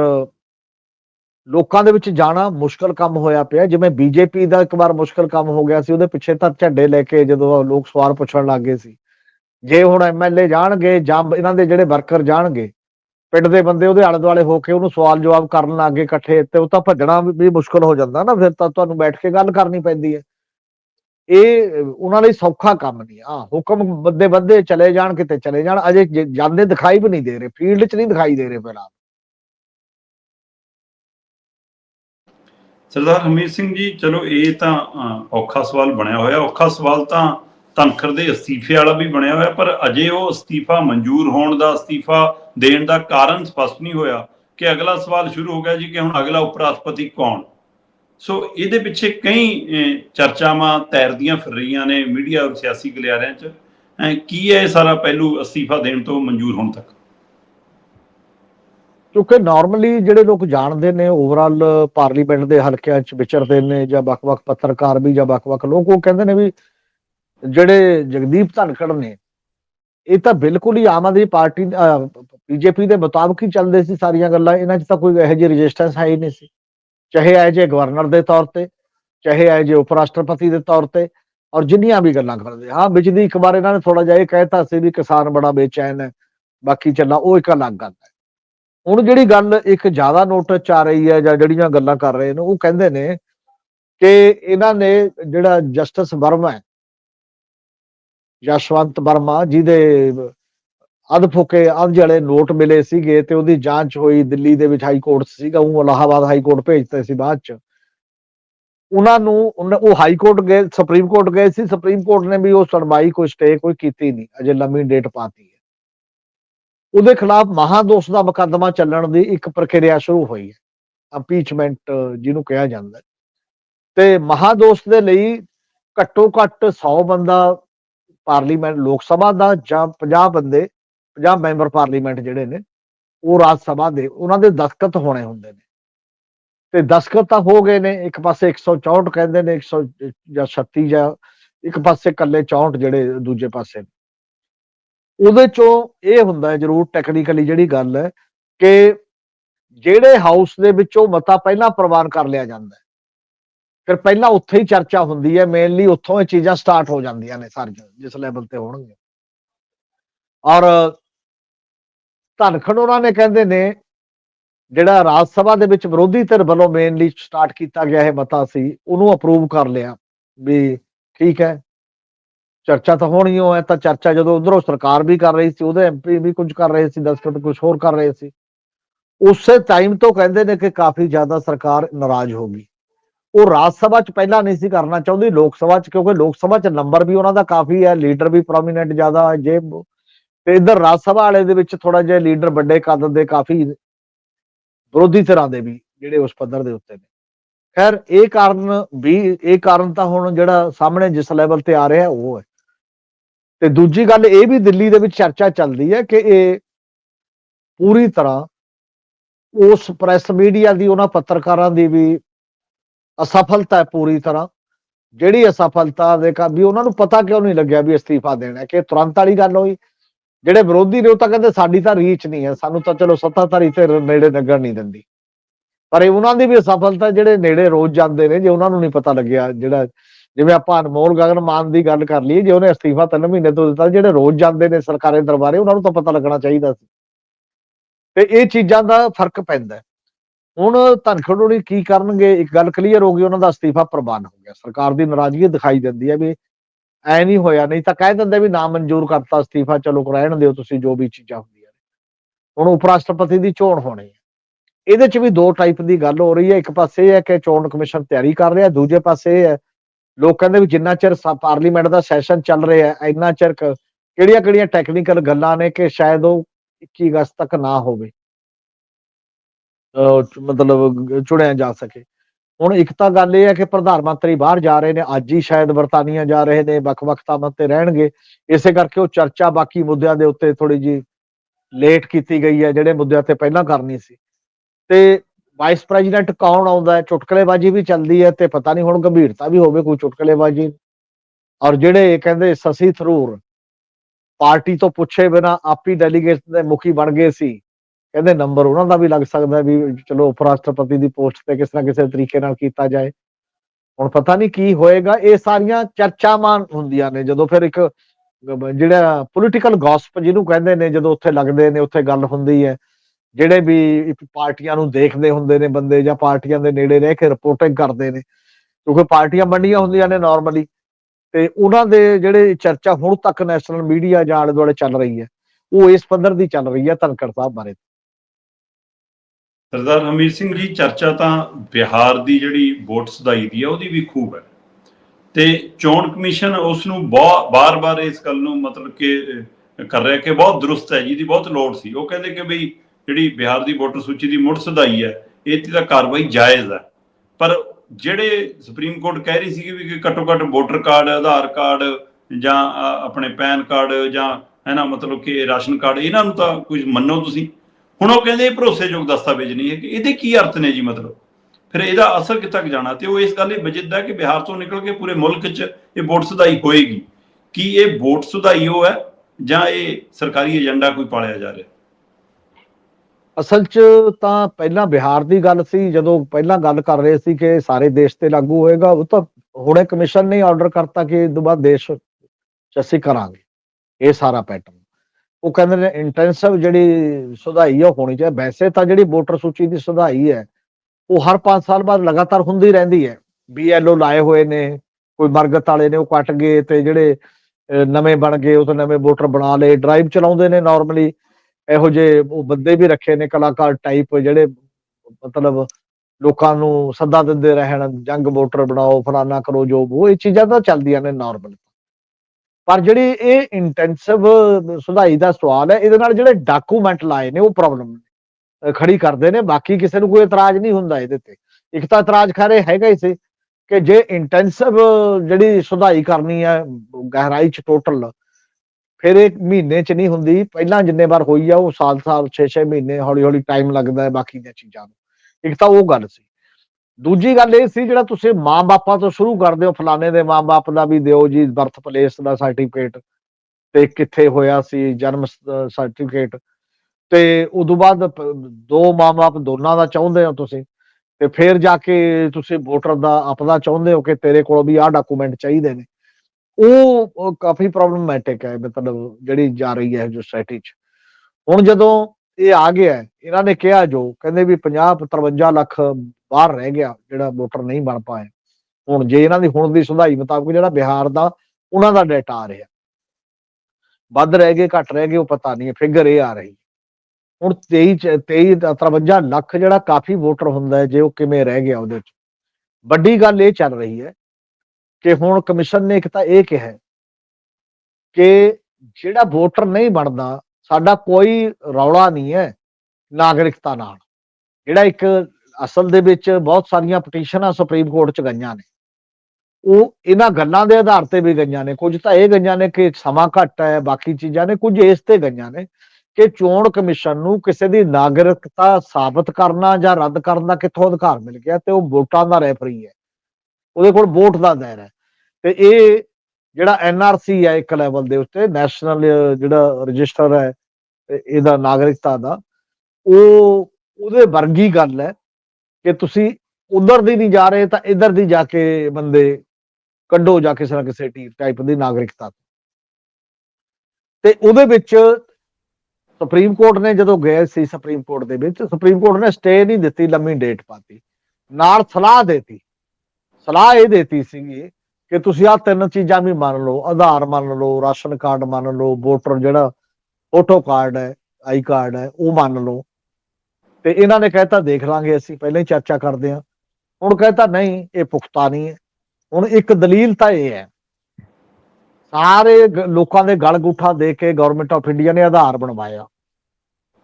ਲੋਕਾਂ ਦੇ ਵਿੱਚ ਜਾਣਾ ਮੁਸ਼ਕਲ ਕੰਮ ਹੋਇਆ ਪਿਆ। ਜਿਵੇਂ ਬੀਜੇਪੀ ਦਾ ਇੱਕ ਵਾਰ ਮੁਸ਼ਕਲ ਕੰਮ ਹੋ ਗਿਆ ਸੀ, ਉਹਦੇ ਪਿੱਛੇ ਤਾਂ ਝੰਡੇ ਲੈ ਕੇ ਜਦੋਂ ਲੋਕ ਸਵਾਲ ਪੁੱਛਣ ਲੱਗ ਗਏ ਸੀ। ਜੇ ਹੁਣ ਐਮਐਲਏ ਜਾਣਗੇ ਜਾਂ ਇਹਨਾਂ ਦੇ ਜਿਹੜੇ ਵਰਕਰ ਜਾਣਗੇ ਪਿੰਡ ਦੇ ਬੰਦੇ ਉਹਦੇ ਆਲੇ ਦੁਆਲੇ ਹੋ ਕੇ ਉਹਨੂੰ ਸਵਾਲ ਜਵਾਬ ਕਰਨ ਲੱਗੇ ਇਕੱਠੇ ਤੇ ਉਹ ਤਾਂ ਭੱਜਣਾ ਵੀ ਮੁਸ਼ਕਲ ਹੋ ਜਾਂਦਾ ਨਾ, ਫਿਰ ਤਾਂ ਤੁਹਾਨੂੰ ਬੈਠ ਕੇ ਗੱਲ ਕਰਨੀ ਪੈਂਦੀ ਹੈ। ਇਹ ਉਹਨਾਂ ਲਈ ਸੌਖਾ ਕੰਮ ਨਹੀਂ ਆ। ਹੁਕਮ ਬੰਦੇ ਬੰਦੇ ਚਲੇ ਜਾਣ, ਕਿਤੇ ਚਲੇ ਜਾਣ, ਅਜੇ ਜਾਂਦੇ ਦਿਖਾਈ ਵੀ ਨਹੀਂ ਦੇ ਰਹੇ, ਫੀਲਡ 'ਚ ਨਹੀਂ ਦਿਖਾਈ ਦੇ ਰਹੇ ਫਿਲਹਾਲ।
ਸਰਦਾਰ ਹਰਮੀਤ ਸਿੰਘ ਜੀ, ਚਲੋ ਇਹ ਤਾਂ ਔਖਾ ਸਵਾਲ ਬਣਿਆ ਹੋਇਆ। ਔਖਾ ਸਵਾਲ ਤਾਂ ਧਨਖੜ ਦੇ ਅਸਤੀਫੇ ਵਾਲਾ ਵੀ ਬਣਿਆ ਹੋਇਆ, ਪਰ ਅਜੇ ਉਹ ਅਸਤੀਫਾ ਮਨਜ਼ੂਰ ਹੋਣ ਦਾ ਅਸਤੀਫਾ ਦੇਣ ਦਾ ਕਾਰਨ ਸਪਸ਼ਟ ਨਹੀਂ ਹੋਇਆ ਕਿ ਅਗਲਾ ਸਵਾਲ ਸ਼ੁਰੂ ਹੋ ਗਿਆ ਜੀ ਕਿ ਹੁਣ ਅਗਲਾ ਉਪ ਰਾਸ਼ਟਰਪਤੀ ਕੌਣ? ਸੋ ਇਹਦੇ ਪਿੱਛੇ ਕਈ ਚਰਚਾਵਾਂ ਤੈਰਦੀਆਂ ਫਿਰ ਰਹੀਆਂ ਨੇ ਮੀਡੀਆ ਸਿਆਸੀ ਗਲਿਆਰਿਆਂ 'ਚ। ਕੀ ਹੈ ਇਹ ਸਾਰਾ ਪਹਿਲੂ ਅਸਤੀਫਾ ਦੇਣ ਤੋਂ ਮਨਜ਼ੂਰ ਹੋਣ ਤੱਕ?
ਕਿਉਂਕਿ ਨਾਰਮਲੀ ਜਿਹੜੇ ਲੋਕ ਜਾਣਦੇ ਨੇ ਓਵਰਆਲ ਪਾਰਲੀਮੈਂਟ ਦੇ ਹਲਕਿਆਂ 'ਚ ਵਿਚਰਦੇ ਨੇ ਜਾਂ ਵੱਖ-ਵੱਖ ਪੱਤਰਕਾਰ ਵੀ ਜਾਂ ਵੱਖ-ਵੱਖ ਲੋਕ, ਉਹ ਕਹਿੰਦੇ ਨੇ ਵੀ ਜਿਹੜੇ ਜਗਦੀਪ ਧਨਖੜ ਨੇ, ਇਹ ਤਾਂ ਬਿਲਕੁਲ ਹੀ ਆਮ ਆਦਮੀ ਪਾਰਟੀ ਬੀਜੇਪੀ ਦੇ ਮੁਤਾਬਕ ਹੀ ਚੱਲਦੇ ਸੀ ਸਾਰੀਆਂ ਗੱਲਾਂ, ਇਹਨਾਂ 'ਚ ਤਾਂ ਕੋਈ ਇਹੋ ਜਿਹੀ ਰੈਜ਼ਿਸਟੈਂਸ ਹੈ ਹੀ ਨਹੀਂ ਸੀ। ਚਾਹੇ ਐ ਜੇ ਗਵਰਨਰ ਦੇ ਤੌਰ ਤੇ, ਚਾਹੇ ਐ ਜੇ ਉਪ ਰਾਸ਼ਟਰਪਤੀ ਦੇ ਤੌਰ ਤੇ, ਔਰ ਜਿੰਨੀਆਂ ਵੀ ਗੱਲਾਂ ਕਰਦੇ, ਹਾਂ, ਵਿੱਚ ਦੀ ਇੱਕ ਵਾਰ ਇਹਨਾਂ ਨੇ ਥੋੜਾ ਜਿਹਾ ਇਹ ਕਹਿਤਾ ਸੀ ਵੀ ਕਿਸਾਨ ਬੜਾ ਬੇਚੈਨ ਹੈ, ਬਾਕੀ ਚੱਲਾ ਉਹ ਇੱਕ ਅਲੱਗ ਗੱਲ ਹੈ। ਹੁਣ ਜਿਹੜੀ ਗੱਲ ਇੱਕ ਜ਼ਿਆਦਾ ਨੋਟਿਸ ਚ ਆ ਰਹੀ ਹੈ, ਜਾਂ ਜਿਹੜੀਆਂ ਗੱਲਾਂ ਕਰ ਰਹੇ ਨੇ, ਉਹ ਕਹਿੰਦੇ ਨੇ ਕਿ ਇਹਨਾਂ ਨੇ ਜਿਹੜਾ ਜਸਟਿਸ ਵਰਮਾ ਹੈ ਯਸ਼ਵੰਤ ਵਰਮਾ ਜਿਹਦੇ ਅਦਫੋਕੇ ਅਜ ਨੋਟ ਮਿਲੇ ਸੀਗੇ ਤੇ ਉਹਦੀ ਜਾਂਚ ਹੋਈ ਦਿੱਲੀ ਦੇ ਵਿੱਚ ਹਾਈ ਕੋਰਟ ਸੀਗਾ, ਉਹ ਇਲਾਹਾਬਾਦ ਹਾਈ ਕੋਰਟ ਭੇਜਤੇ ਸੀ ਬਾਅਦ ਚ। ਉਹਨਾਂ ਨੂੰ ਉਹ ਹਾਈ ਕੋਰਟ ਗਏ, ਸੁਪਰੀਮ ਕੋਰਟ ਗਏ ਸੀ, ਸੁਪਰੀਮ ਕੋਰਟ ਨੇ ਵੀ ਉਹ ਸੁਣਵਾਈ ਕੋਈ ਸਟੇ ਕੋਈ ਕੀਤੀ ਨਹੀਂ, ਅਜੇ ਲੰਮੀ ਡੇਟ ਪਾਤੀ ਹੈ। ਉਹਦੇ ਖਿਲਾਫ ਮਹਾਦੋਸ਼ ਦਾ ਮੁਕੱਦਮਾ ਚੱਲਣ ਦੀ ਇੱਕ ਪ੍ਰਕਿਰਿਆ ਸ਼ੁਰੂ ਹੋਈ ਹੈ ਇੰਪੀਚਮੈਂਟ ਜਿਹਨੂੰ ਕਿਹਾ ਜਾਂਦਾ ਹੈ। ਤੇ ਮਹਾਦੋਸ਼ ਦੇ ਲਈ ਘੱਟੋ ਘੱਟ 100 ਬੰਦਾ ਪਾਰਲੀਮੈਂਟ, ਲੋਕ ਸਭਾ ਦਾ ਜਾਂ 50 ਬੰਦੇ 50 ਮੈਂਬਰ ਪਾਰਲੀਮੈਂਟ ਜਿਹੜੇ ਨੇ, ਉਹ ਰਾਜ ਸਭਾ ਦੇ, ਉਹਨਾਂ ਦੇ ਦਸਤਖਤ ਹੋਣੇ ਹੁੰਦੇ ਨੇ। ਤੇ ਦਸਤਖਤ ਤਾਂ ਹੋ ਗਏ ਨੇ, ਇੱਕ ਪਾਸੇ 164 ਕਹਿੰਦੇ ਨੇ 100 ਜਾਂ 36 ਜਾਂ ਇੱਕ ਪਾਸੇ ਕੱਲੇ 64 ਜਿਹੜੇ ਦੂਜੇ ਪਾਸੇ ਉਹਦੇ ਚੋਂ ਇਹ ਹੁੰਦਾ ਹੈ ਜਰੂਰ ਟੈਕਨੀਕਲੀ ਜਿਹੜੀ ਗੱਲ ਹੈ ਕਿ ਜਿਹੜੇ ਹਾਊਸ ਦੇ ਵਿੱਚੋਂ ਮਤਾ ਪਹਿਲਾਂ ਪ੍ਰਵਾਨ ਕਰ ਲਿਆ ਜਾਂਦਾ ਹੈ। ਫਿਰ ਪਹਿਲਾਂ ਉੱਥੇ ਹੀ ਚਰਚਾ ਹੁੰਦੀ ਹੈ ਮੇਨਲੀ ਉੱਥੋਂ ਇਹ ਚੀਜ਼ਾਂ ਸਟਾਰਟ ਹੋ ਜਾਂਦੀਆਂ ਨੇ ਸਾਰੀਆਂ, ਜਿਸ ਲੈਵਲ ਤੇ ਹੋਣਗੀਆਂ। ਔਰ ਧਨਖੜ ਉਹਨਾਂ ਨੇ ਕਹਿੰਦੇ ਨੇ, ਜਿਹੜਾ ਰਾਜ ਸਭਾ ਦੇ ਵਿੱਚ ਵਿਰੋਧੀ ਧਿਰ ਵੱਲੋਂ ਮੇਨਲੀ ਸਟਾਰਟ ਕੀਤਾ ਗਿਆ ਇਹ ਮਤਾ ਸੀ, ਉਹਨੂੰ ਅਪਰੂਵ ਕਰ ਲਿਆ ਵੀ ਠੀਕ ਹੈ, ਚਰਚਾ ਤਾਂ ਹੋਣੀ ਹੋ ਹੈ, ਤਾਂ ਚਰਚਾ ਜਦੋਂ ਉਧਰੋਂ ਸਰਕਾਰ ਵੀ ਕਰ ਰਹੀ ਸੀ, ਉਹਦੇ ਐਮਪੀ ਵੀ ਕੁਝ ਕਰ ਰਹੇ ਸੀ ਦਸਤਖਤ ਕੁਝ ਹੋਰ ਕਰ ਰਹੇ ਸੀ। ਉਸੇ ਟਾਈਮ ਤੋਂ ਕਹਿੰਦੇ ਨੇ ਕਿ ਕਾਫੀ ਜ਼ਿਆਦਾ ਸਰਕਾਰ ਨਾਰਾਜ਼ ਹੋ ਗਈ। ਉਹ ਰਾਜ ਸਭਾ ਚ ਪਹਿਲਾਂ ਨਹੀਂ ਸੀ ਕਰਨਾ ਚਾਹੁੰਦੀ, ਲੋਕ ਸਭਾ ਚ, ਕਿਉਂਕਿ ਲੋਕ ਸਭਾ ਚ ਨੰਬਰ ਵੀ ਉਹਨਾਂ ਦਾ ਕਾਫੀ ਹੈ ਲੀਡਰ ਵੀ ਪ੍ਰੋਮਿਨੈਂਟ ਜ਼ਿਆਦਾ ਜੇ ਤੇ ਇਧਰ ਰਾਜ ਸਭਾ ਵਾਲੇ ਦੇ ਵਿੱਚ ਥੋੜਾ ਜਿਹਾ ਲੀਡਰ ਵੱਡੇ ਕਦ ਦੇ ਕਾਫੀ ਵਿਰੋਧੀ ਧਿਰਾਂ ਦੇ ਵੀ, ਜਿਹੜੇ ਉਸ ਪੱਧਰ ਦੇ ਉੱਤੇ ਨੇ। ਖੈਰ, ਇਹ ਕਾਰਨ ਵੀ, ਇਹ ਕਾਰਨ ਤਾਂ ਹੁਣ ਜਿਹੜਾ ਸਾਹਮਣੇ ਜਿਸ ਲੈਵਲ ਤੇ ਆ ਰਿਹਾ ਉਹ ਹੈ। ਤੇ ਦੂਜੀ ਗੱਲ ਇਹ ਵੀ ਦਿੱਲੀ ਦੇ ਵਿੱਚ ਚਰਚਾ ਚੱਲਦੀ ਹੈ ਕਿ ਇਹ ਪੂਰੀ ਤਰ੍ਹਾਂ ਉਸ ਪ੍ਰੈਸ ਮੀਡੀਆ ਦੀ, ਉਹਨਾਂ ਪੱਤਰਕਾਰਾਂ ਦੀ ਵੀ ਅਸਫਲਤਾ ਹੈ ਪੂਰੀ ਤਰ੍ਹਾਂ। ਜਿਹੜੀ ਅਸਫਲਤਾ ਦੇ ਕਾ ਵੀ ਉਹਨਾਂ ਨੂੰ ਪਤਾ ਕਿਉਂ ਨਹੀਂ ਲੱਗਿਆ ਵੀ ਅਸਤੀਫਾ ਦੇਣਾ ਕਿ ਤੁਰੰਤ ਵਾਲੀ ਗੱਲ ਹੋਈ। ਜਿਹੜੇ ਵਿਰੋਧੀ ਨੇ ਉਹ ਤਾਂ ਕਹਿੰਦੇ ਸਾਡੀ ਤਾਂ ਰੀਚ ਨਹੀਂ ਹੈ, ਸਾਨੂੰ ਤਾਂ ਚਲੋ ਸੱਤਾਧਾਰੀ ਤੇ ਨੇੜੇ ਲੱਗਣ ਨਹੀਂ ਦਿੰਦੀ। ਪਰ ਇਹ ਉਹਨਾਂ ਦੀ ਵੀ ਅਸਫਲਤਾ ਜਿਹੜੇ ਨੇੜੇ ਰੋਜ਼ ਜਾਂਦੇ ਨੇ, ਜੇ ਉਹਨਾਂ ਨੂੰ ਨਹੀਂ ਪਤਾ ਲੱਗਿਆ ਜਿਹੜਾ ਜਿਵੇਂ ਆਪਾਂ ਅਨਮੋਲ ਗਗਨ ਮਾਨ ਦੀ ਗੱਲ ਕਰ ਲਈਏ, ਜੇ ਉਹਨੇ ਅਸਤੀਫਾ ਤਿੰਨ ਮਹੀਨੇ ਤੋਂ ਦਿੱਤਾ, ਜਿਹੜੇ ਰੋਜ਼ ਜਾਂਦੇ ਨੇ ਸਰਕਾਰੀ ਦਰਬਾਰੇ, ਉਹਨਾਂ ਨੂੰ ਤਾਂ ਪਤਾ ਲੱਗਣਾ ਚਾਹੀਦਾ ਸੀ। ਤੇ ਇਹ ਚੀਜ਼ਾਂ ਦਾ ਫ਼ਰਕ ਪੈਂਦਾ ਹੁਣ ਹੁਣ ਧਨਖੜੋੜੀ ਕੀ ਕਰਨਗੇ? ਇੱਕ ਗੱਲ ਕਲੀਅਰ ਹੋ ਗਈ, ਉਹਨਾਂ ਦਾ ਅਸਤੀਫਾ ਪ੍ਰਵਾਨ ਹੋ ਗਿਆ। ਸਰਕਾਰ ਦੀ ਨਾਰਾਜ਼ਗੀ ਦਿਖਾਈ ਦਿੰਦੀ ਹੈ ਵੀ ਐ ਨਹੀਂ ਹੋਇਆ। ਨਹੀਂ ਤਾਂ ਕਹਿ ਦਿੰਦੇ ਵੀ ਨਾ ਮਨਜ਼ੂਰ ਕਰਤਾ ਅਸਤੀਫਾ, ਚਲੋ ਰਹਿਣ ਦਿਓ ਤੁਸੀਂ, ਜੋ ਵੀ ਚੀਜ਼ਾਂ ਹੁੰਦੀਆਂ ਨੇ। ਹੁਣ ਉਪ ਰਾਸ਼ਟਰਪਤੀ ਦੀ ਚੋਣ ਹੋਣੀ ਹੈ। ਇਹਦੇ ਚ ਵੀ ਦੋ ਟਾਈਪ ਦੀ ਗੱਲ ਹੋ ਰਹੀ ਹੈ। ਇੱਕ ਪਾਸੇ ਇਹ ਹੈ ਕਿ ਚੋਣ ਕਮਿਸ਼ਨ ਤਿਆਰੀ ਕਰ ਰਿਹਾ, ਦੂਜੇ ਪਾਸੇ ਇਹ ਹੈ, ਲੋਕ ਕਹਿੰਦੇ ਵੀ ਜਿੰਨਾ ਚਿਰ ਸਾ- ਪਾਰਲੀਮੈਂਟ ਦਾ ਸੈਸ਼ਨ ਚੱਲ ਰਿਹਾ ਹੈ, ਇੰਨਾ ਚਿਰ ਕਿਹੜੀਆਂ ਕਿਹੜੀਆਂ ਟੈਕਨੀਕਲ ਗੱਲਾਂ ਨੇ ਕਿ ਸ਼ਾਇਦ ਉਹ 21 ਅਗਸਤ ਤੱਕ ਨਾ ਹੋਵੇ। ਮਤਲਬ ਚੁਣਿਆ ਜਾ ਸਕੇ। ਹੁਣ ਇੱਕ ਤਾਂ ਗੱਲ ਇਹ ਹੈ ਕਿ ਪ੍ਰਧਾਨ ਮੰਤਰੀ ਬਾਹਰ ਜਾ ਰਹੇ ਨੇ, ਅੱਜ ਹੀ ਸ਼ਾਇਦ ਬਰਤਾਨੀਆ ਜਾ ਰਹੇ ਨੇ, ਵੱਖ-ਵੱਖ ਥਾਵਾਂ ਤੇ ਰਹਿਣਗੇ। ਇਸੇ ਕਰਕੇ ਉਹ ਚਰਚਾ ਬਾਕੀ ਮੁੱਦਿਆਂ ਦੇ ਉੱਤੇ ਥੋੜੀ ਜੀ ਲੇਟ ਕੀਤੀ ਗਈ ਹੈ, ਜਿਹੜੇ ਮੁੱਦਿਆਂ ਤੇ ਪਹਿਲਾਂ ਕਰਨੀ ਸੀ। ਤੇ ਵਾਈਸ ਪ੍ਰੈਜ਼ੀਡੈਂਟ ਕੌਣ ਆਉਂਦਾ ਹੈ? ਚੁਟਕਲੇਬਾਜ਼ੀ ਵੀ ਚੱਲਦੀ ਹੈ ਤੇ ਪਤਾ ਨਹੀਂ ਹੁਣ ਗੰਭੀਰਤਾ ਵੀ ਹੋਵੇ ਕੋਈ ਚੁਟਕਲੇਬਾਜ਼ੀ। ਔਰ ਜਿਹੜੇ ਕਹਿੰਦੇ ਸਸੀ ਥਰੂਰ, ਪਾਰਟੀ ਤੋਂ ਪੁੱਛੇ ਬਿਨਾ ਆਪੀ ਡੈਲੀਗੇਟ ਦੇ ਮੁਖੀ ਬਣ ਗਏ ਸੀ। ਕਹਿੰਦੇ ਨੰਬਰ ਉਹਨਾਂ ਦਾ ਵੀ ਲੱਗ ਸਕਦਾ ਵੀ ਚਲੋ ਉਪ ਰਾਸ਼ਟਰਪਤੀ ਦੀ ਪੋਸਟ ਤੇ ਕਿਸੇ ਨਾ ਕਿਸੇ ਤਰੀਕੇ ਨਾਲ ਕੀਤਾ ਜਾਏ। ਹੁਣ ਪਤਾ ਨਹੀਂ ਕੀ ਹੋਏਗਾ, ਇਹ ਸਾਰੀਆਂ ਚਰਚਾਵਾਂ ਹੁੰਦੀਆਂ ਨੇ, ਜਦੋਂ ਫਿਰ ਇੱਕ ਜਿਹੜਾ ਪੋਲੀਟੀਕਲ ਗੌਸਪ ਜਿਹਨੂੰ ਕਹਿੰਦੇ ਨੇ, ਜਦੋਂ ਉੱਥੇ ਲੱਗਦੇ ਨੇ, ਉੱਥੇ ਗੱਲ ਹੁੰਦੀ ਹੈ। ਜਿਹੜੇ ਵੀ ਪਾਰਟੀਆਂ ਨੂੰ ਦੇਖਦੇ ਹੁੰਦੇ ਨੇ ਬੰਦੇ ਜਾਂ ਪਾਰਟੀਆਂ ਦੇ ਨੇੜੇ ਰਹਿ ਕੇ ਰਿਪੋਰਟਿੰਗ ਕਰਦੇ ਨੇ, ਕਿਉਂਕਿ ਪਾਰਟੀਆਂ ਮੰਡੀਆਂ ਹੁੰਦੀਆਂ ਨੇ ਨਾਰਮਲੀ ਤੇ ਉਹਨਾਂ ਦੇ ਜਿਹੜੇ ਚਰਚਾ ਹੁਣ ਤੱਕ ਨੈਸ਼ਨਲ ਮੀਡੀਆ ਜਾਂ ਆਲੇ ਦੁਆਲੇ ਚੱਲ ਰਹੀ ਹੈ, ਉਹ ਇਸ ਪੱਧਰ ਦੀ ਚੱਲ ਰਹੀ ਹੈ ਧਨਖੜ ਸਾਹਿਬ ਬਾਰੇ।
ਸਰਦਾਰ ਹਮੀਰ ਸਿੰਘ ਜੀ, ਚਰਚਾ ਤਾਂ ਬਿਹਾਰ ਦੀ ਜਿਹੜੀ ਵੋਟ ਸਦਾਈ ਦੀ ਹੈ ਉਹਦੀ ਵੀ ਖੂਬ ਹੈ। ਤੇ ਚੋਣ ਕਮਿਸ਼ਨ ਉਸ ਨੂੰ ਬਹੁਤ ਬਾਰ-ਬਾਰ ਇਸ ਗੱਲ ਨੂੰ ਮਤਲਬ ਕਿ ਕਰ ਰਿਹਾ ਕਿ ਬਹੁਤ ਦਰੁਸਤ ਹੈ, ਜਿਹਦੀ ਬਹੁਤ ਲੋੜ ਸੀ। ਉਹ ਕਹਿੰਦੇ ਕਿ ਬਈ ਜਿਹੜੀ ਬਿਹਾਰ ਦੀ ਵੋਟਰ ਸੂਚੀ ਦੀ ਮੁੜ ਸੁਧਾਈ ਹੈ, ਇਹ ਤੇ ਤਾਂ ਕਾਰਵਾਈ ਜਾਇਜ਼ ਹੈ। ਪਰ ਜਿਹੜੇ ਸੁਪਰੀਮ ਕੋਰਟ ਕਹਿ ਰਹੀ ਸੀ ਵੀ ਕਿ ਘੱਟੋ ਘੱਟ ਵੋਟਰ ਕਾਰਡ, ਆਧਾਰ ਕਾਰਡ ਜਾਂ ਆਪਣੇ ਪੈਨ ਕਾਰਡ ਜਾਂ, ਹੈ ਨਾ, ਮਤਲਬ ਕਿ ਰਾਸ਼ਨ ਕਾਰਡ, ਇਹਨਾਂ ਨੂੰ ਤਾਂ ਕੁਝ ਮੰਨੋ ਤੁਸੀਂ। ਹੁਣ ਉਹ ਕਹਿੰਦੇ ਭਰੋਸੇਯੋਗ ਦਸਤਾਵੇਜ਼ ਨਹੀਂ ਹੈ ਕਿ ਇਹਦੇ ਕੀ ਅਰਥ ਨੇ ਜੀ ਮਤਲਬ? ਫਿਰ ਇਹਦਾ ਅਸਰ ਕਿੱਥੇ ਤੱਕ ਜਾਣਾ? ਤੇ ਉਹ ਇਸ ਗੱਲ ਇਹ ਵਜਿੱਦਾ ਕਿ ਬਿਹਾਰ ਤੋਂ ਨਿਕਲ ਕੇ ਪੂਰੇ ਮੁਲਕ 'ਚ ਇਹ ਵੋਟ ਸੁਧਾਈ ਹੋਏਗੀ। ਕੀ ਇਹ ਵੋਟ ਸੁਧਾਈ ਉਹ ਹੈ ਜਾਂ ਇਹ ਸਰਕਾਰੀ ਏਜੰਡਾ ਕੋਈ ਪਾਲਿਆ ਜਾ ਰਿਹਾ?
ਅਸਲ 'ਚ ਤਾਂ ਪਹਿਲਾਂ ਬਿਹਾਰ ਦੀ ਗੱਲ ਸੀ, ਜਦੋਂ ਪਹਿਲਾਂ ਗੱਲ ਕਰ ਰਹੇ ਸੀ ਕਿ ਸਾਰੇ ਦੇਸ਼ ਤੇ ਲਾਗੂ ਹੋਏਗਾ, ਉਹ ਤਾਂ ਹੁਣੇ ਕਮਿਸ਼ਨ ਨੇ ਆਰਡਰ ਕਰਤਾ ਕਿ ਇਹ ਤੋਂ ਬਾਅਦ ਦੇਸ਼ 'ਚ ਅਸੀਂ ਕਰਾਂਗੇ। ਇਹ ਸਾਰਾ ਪੈਟਰਨ ਉਹ ਕਹਿੰਦੇ ਨੇ ਇੰਟੈਂਸਿਵ ਜਿਹੜੀ ਸੁਧਾਈ ਆ ਉਹ ਹੋਣੀ ਚਾਹੀਦੀ। ਵੈਸੇ ਤਾਂ ਜਿਹੜੀ ਵੋਟਰ ਸੂਚੀ ਦੀ ਸੁਧਾਈ ਹੈ, ਉਹ ਹਰ 5 ਸਾਲ ਬਾਅਦ ਲਗਾਤਾਰ ਹੁੰਦੀ ਰਹਿੰਦੀ ਹੈ। ਬੀਐਲਓ ਲਾਏ ਹੋਏ ਨੇ, ਕੋਈ ਮਰਗਤ ਵਾਲੇ ਨੇ ਉਹ ਕੱਟ ਗਏ ਤੇ ਜਿਹੜੇ ਨਵੇਂ ਬਣ ਗਏ, ਉਹ ਤਾਂ ਨਵੇਂ ਵੋਟਰ ਬਣਾ ਲਏ। ਡਰਾਈਵ ਚਲਾਉਂਦੇ ਨੇ ਨਾਰਮਲੀ ਇਹੋ ਜਿਹੇ ਉਹ ਬੰਦੇ ਵੀ ਰੱਖੇ ਨੇ ਕਲਾਕਾਰ ਟਾਈਪ ਜਿਹੜੇ, ਮਤਲਬ ਲੋਕਾਂ ਨੂੰ ਸੱਦਾ ਦਿੰਦੇ ਰਹਿਣ, ਜੰਗ ਵੋਟਰ ਬਣਾਓ, ਫਲਾਨਾ ਕਰੋ ਜੋ, ਉਹ ਇਹ ਚੀਜ਼ਾਂ ਤਾਂ ਚੱਲਦੀਆਂ ਨੇ ਨਾਰਮਲ ਪਰ ਜਿਹੜੀ ਇਹ ਇੰਟੈਂਸਿਵ ਸੁਧਾਈ ਦਾ ਸਵਾਲ ਹੈ, ਇਹਦੇ ਨਾਲ ਜਿਹੜੇ ਡਾਕੂਮੈਂਟ ਲਾਏ ਨੇ, ਉਹ ਪ੍ਰੋਬਲਮ ਖੜੀ ਕਰਦੇ ਨੇ, ਬਾਕੀ ਕਿਸੇ ਨੂੰ ਕੋਈ ਇਤਰਾਜ਼ ਨਹੀਂ ਹੁੰਦਾ ਇਹਦੇ ਤੇ। ਇੱਕ ਤਾਂ ਇਤਰਾਜ਼ ਖਰੇ ਹੈਗਾ ਹੀ ਸੀ ਕਿ ਜੇ ਇੰਟੈਂਸਿਵ ਜਿਹੜੀ ਸੁਧਾਈ ਕਰਨੀ ਹੈ, ਗਹਿਰਾਈ ਚ ਟੋਟਲ ਫਿਰ ਇਹ ਮਹੀਨੇ ਚ ਨਹੀਂ ਹੁੰਦੀ। ਪਹਿਲਾਂ ਜਿੰਨੇ ਵਾਰ ਹੋਈ ਆ, ਉਹ ਸਾਲ ਸਾਲ 6-6 ਮਹੀਨੇ ਹੌਲੀ ਹੌਲੀ ਟਾਈਮ ਲੱਗਦਾ ਹੈ ਬਾਕੀ ਦੀਆਂ ਚੀਜ਼ਾਂ ਨੂੰ। ਇੱਕ ਤਾਂ ਉਹ ਗੱਲ ਸੀ। ਦੂਜੀ ਗੱਲ ਇਹ ਸੀ ਜਿਹੜਾ ਤੁਸੀਂ ਮਾਂ-ਬਾਪਾਂ ਤੋਂ ਸ਼ੁਰੂ ਕਰਦੇ ਹੋ, ਫਲਾਣੇ ਦੇ ਮਾਂ-ਬਾਪ ਦਾ ਵੀ ਦਿਓ ਜੀ, ਬਰਥ ਪਲੇਸ ਦਾ ਸਰਟੀਫਿਕੇਟ ਤੇ ਕਿੱਥੇ ਹੋਇਆ ਸੀ, ਜਨਮ ਸਰਟੀਫਿਕੇਟ ਤੇ ਉਦੋਂ ਬਾਅਦ ਦੋ ਮਾਂ-ਬਾਪ ਦੋਨਾਂ ਦਾ ਚਾਹੁੰਦੇ ਹੋ ਤੁਸੀਂ? ਤੇ ਫਿਰ ਜਾ ਕੇ ਤੁਸੀਂ ਵੋਟਰ ਦਾ ਆਪਦਾ ਚਾਹੁੰਦੇ ਹੋ ਕਿ ਤੇਰੇ ਕੋਲ ਵੀ ਆਹ ਡਾਕੂਮੈਂਟ ਚਾਹੀਦੇ ਨੇ? ਉਹ ਕਾਫੀ ਪ੍ਰੋਬਲਮੈਟਿਕ ਹੈ, ਮਤਲਬ ਜਿਹੜੀ ਜਾ ਰਹੀ ਹੈ ਸੋਸਾਇਟੀ 'ਚ। ਹੁਣ ਜਦੋਂ ਇਹ ਆ ਗਿਆ ਇਹਨਾਂ ਨੇ ਕਿਹਾ ਜੋ, ਕਹਿੰਦੇ ਵੀ 50 53 ਲੱਖ ਬਾਹਰ ਰਹਿ ਗਿਆ, ਜਿਹੜਾ ਵੋਟਰ ਨਹੀਂ ਬਣ ਪਾਏ ਹੁਣ ਜੇ ਇਹਨਾਂ ਦੀ ਹੁਣ ਦੀ ਸੁਧਾਈ ਮੁਤਾਬਕ ਜਿਹੜਾ ਬਿਹਾਰ ਦਾ, ਉਹਨਾਂ ਦਾ ਡਾਟਾ ਆ ਰਿਹਾ। ਵੱਧ ਰਹਿ ਗਏ, ਘੱਟ ਰਹਿ ਗਏ, ਉਹ ਪਤਾ ਨਹੀਂ ਫਿਗਰ ਇਹ ਆ ਰਹੀ ਹੁਣ 23 ਚ- 23 ਦਾ 53 ਲੱਖ ਜਿਹੜਾ ਕਾਫੀ ਵੋਟਰ ਹੁੰਦਾ ਹੈ, ਜੇ ਉਹ ਕਿਵੇਂ ਰਹਿ ਗਿਆ ਉਹਦੇ ਚ। ਵੱਡੀ ਗੱਲ ਇਹ ਚੱਲ ਰਹੀ ਹੈ ਕਿ ਹੁਣ ਕਮਿਸ਼ਨ ਨੇ ਇੱਕ ਤਾਂ ਇਹ ਕਿਹਾ ਕਿ ਜਿਹੜਾ ਵੋਟਰ ਨਹੀਂ ਬਣਦਾ ਸਾਡਾ ਕੋਈ ਰੌਲਾ ਨਹੀਂ ਹੈ ਨਾਗਰਿਕਤਾ ਨਾਲ। ਜਿਹੜਾ ਇੱਕ ਅਸਲ ਦੇ ਵਿੱਚ ਬਹੁਤ ਸਾਰੀਆਂ ਪਟੀਸ਼ਨਾਂ ਸੁਪਰੀਮ ਕੋਰਟ ਚ ਗਈਆਂ ਨੇ, ਉਹ ਇਹਨਾਂ ਗੱਲਾਂ ਦੇ ਆਧਾਰ ਤੇ ਵੀ ਗਈਆਂ ਨੇ। ਕੁਝ ਤਾਂ ਇਹ ਗਈਆਂ ਨੇ ਕਿ ਸਮਾਂ ਘੱਟ ਹੈ, ਬਾਕੀ ਚੀਜ਼ਾਂ ਨੇ, ਕੁਝ ਇਸ ਤੇ ਗਈਆਂ ਨੇ ਕਿ ਚੋਣ ਕਮਿਸ਼ਨ ਨੂੰ ਕਿਸੇ ਦੀ ਨਾਗਰਿਕਤਾ ਸਾਬਤ ਕਰਨਾ ਜਾਂ ਰੱਦ ਕਰਨ ਦਾ ਕਿੱਥੋਂ ਅਧਿਕਾਰ ਮਿਲ ਗਿਆ ਤੇ ਉਹ ਵੋਟਾਂ ਦਾ ਰੈਫਰੀ ਹੈ। ਉਹਦੇ ਕੋਲ ਵੋਟ ਦਾ ਦਾਇਰਾ ਹੈ। ਤੇ ਇਹ ਜਿਹੜਾ ਐਨਆਰਸੀ ਹੈ ਇੱਕ ਲੈਵਲ ਦੇ ਉੱਤੇ ਨੈਸ਼ਨਲ ਜਿਹੜਾ ਰਜਿਸਟਰ ਹੈ ਇਹਦਾ ਨਾਗਰਿਕਤਾ ਦਾ, ਉਹ, ਉਹਦੇ ਵਰਗੀ ਗੱਲ ਹੈ ਕਿ ਤੁਸੀਂ ਉਧਰ ਦੀ ਨਹੀਂ ਜਾ ਰਹੇ ਤਾਂ ਇੱਧਰ ਦੀ ਜਾ ਕੇ ਬੰਦੇ ਕੱਢੋ ਜਾਂ ਕਿਸੇ ਨਾ ਕਿਸੇ ਟਾਈਪ ਦੀ ਨਾਗਰਿਕਤਾ ਤੇ। ਉਹਦੇ ਵਿੱਚ ਸੁਪਰੀਮ ਕੋਰਟ ਨੇ ਜਦੋਂ ਗਏ ਸੀ ਸੁਪਰੀਮ ਕੋਰਟ ਦੇ ਵਿੱਚ ਸੁਪਰੀਮ ਕੋਰਟ ਨੇ ਸਟੇ ਨਹੀਂ ਦਿੱਤੀ, ਲੰਮੀ ਡੇਟ ਪਾਤੀ। ਨਾਲ ਸਲਾਹ ਦੇਤੀ। ਸਲਾਹ ਇਹ ਦੇਤੀ ਸੀਗੀ ਕਿ ਤੁਸੀਂ ਆਹ ਤਿੰਨ ਚੀਜ਼ਾਂ ਵੀ ਮੰਨ ਲਓ, ਆਧਾਰ ਮੰਨ ਲਓ, ਰਾਸ਼ਨ ਕਾਰਡ ਮੰਨ ਲਓ, ਵੋਟਰ ਜਿਹੜਾ ਫੋਟੋ ਕਾਰਡ ਹੈ ਆਈ ਕਾਰਡ ਹੈ, ਉਹ ਮੰਨ ਲਓ। ਤੇ ਇਹਨਾਂ ਨੇ ਕਹਿਤਾ ਦੇਖ ਲਾਂਗੇ ਅਸੀਂ, ਪਹਿਲਾਂ ਹੀ ਚਰਚਾ ਕਰਦੇ ਹਾਂ। ਹੁਣ ਕਹਿਤਾ ਨਹੀਂ, ਇਹ ਪੁਖਤਾ ਨਹੀਂ ਹੈ। ਹੁਣ ਇੱਕ ਦਲੀਲ ਤਾਂ ਇਹ ਹੈ, ਸਾਰੇ ਗ- ਲੋਕਾਂ ਦੇ ਗਲ ਗੁੱਠਾ ਦੇ ਕੇ ਗਵਰਨਮੈਂਟ ਆਫ ਇੰਡੀਆ ਨੇ ਆਧਾਰ ਬਣਵਾਇਆ।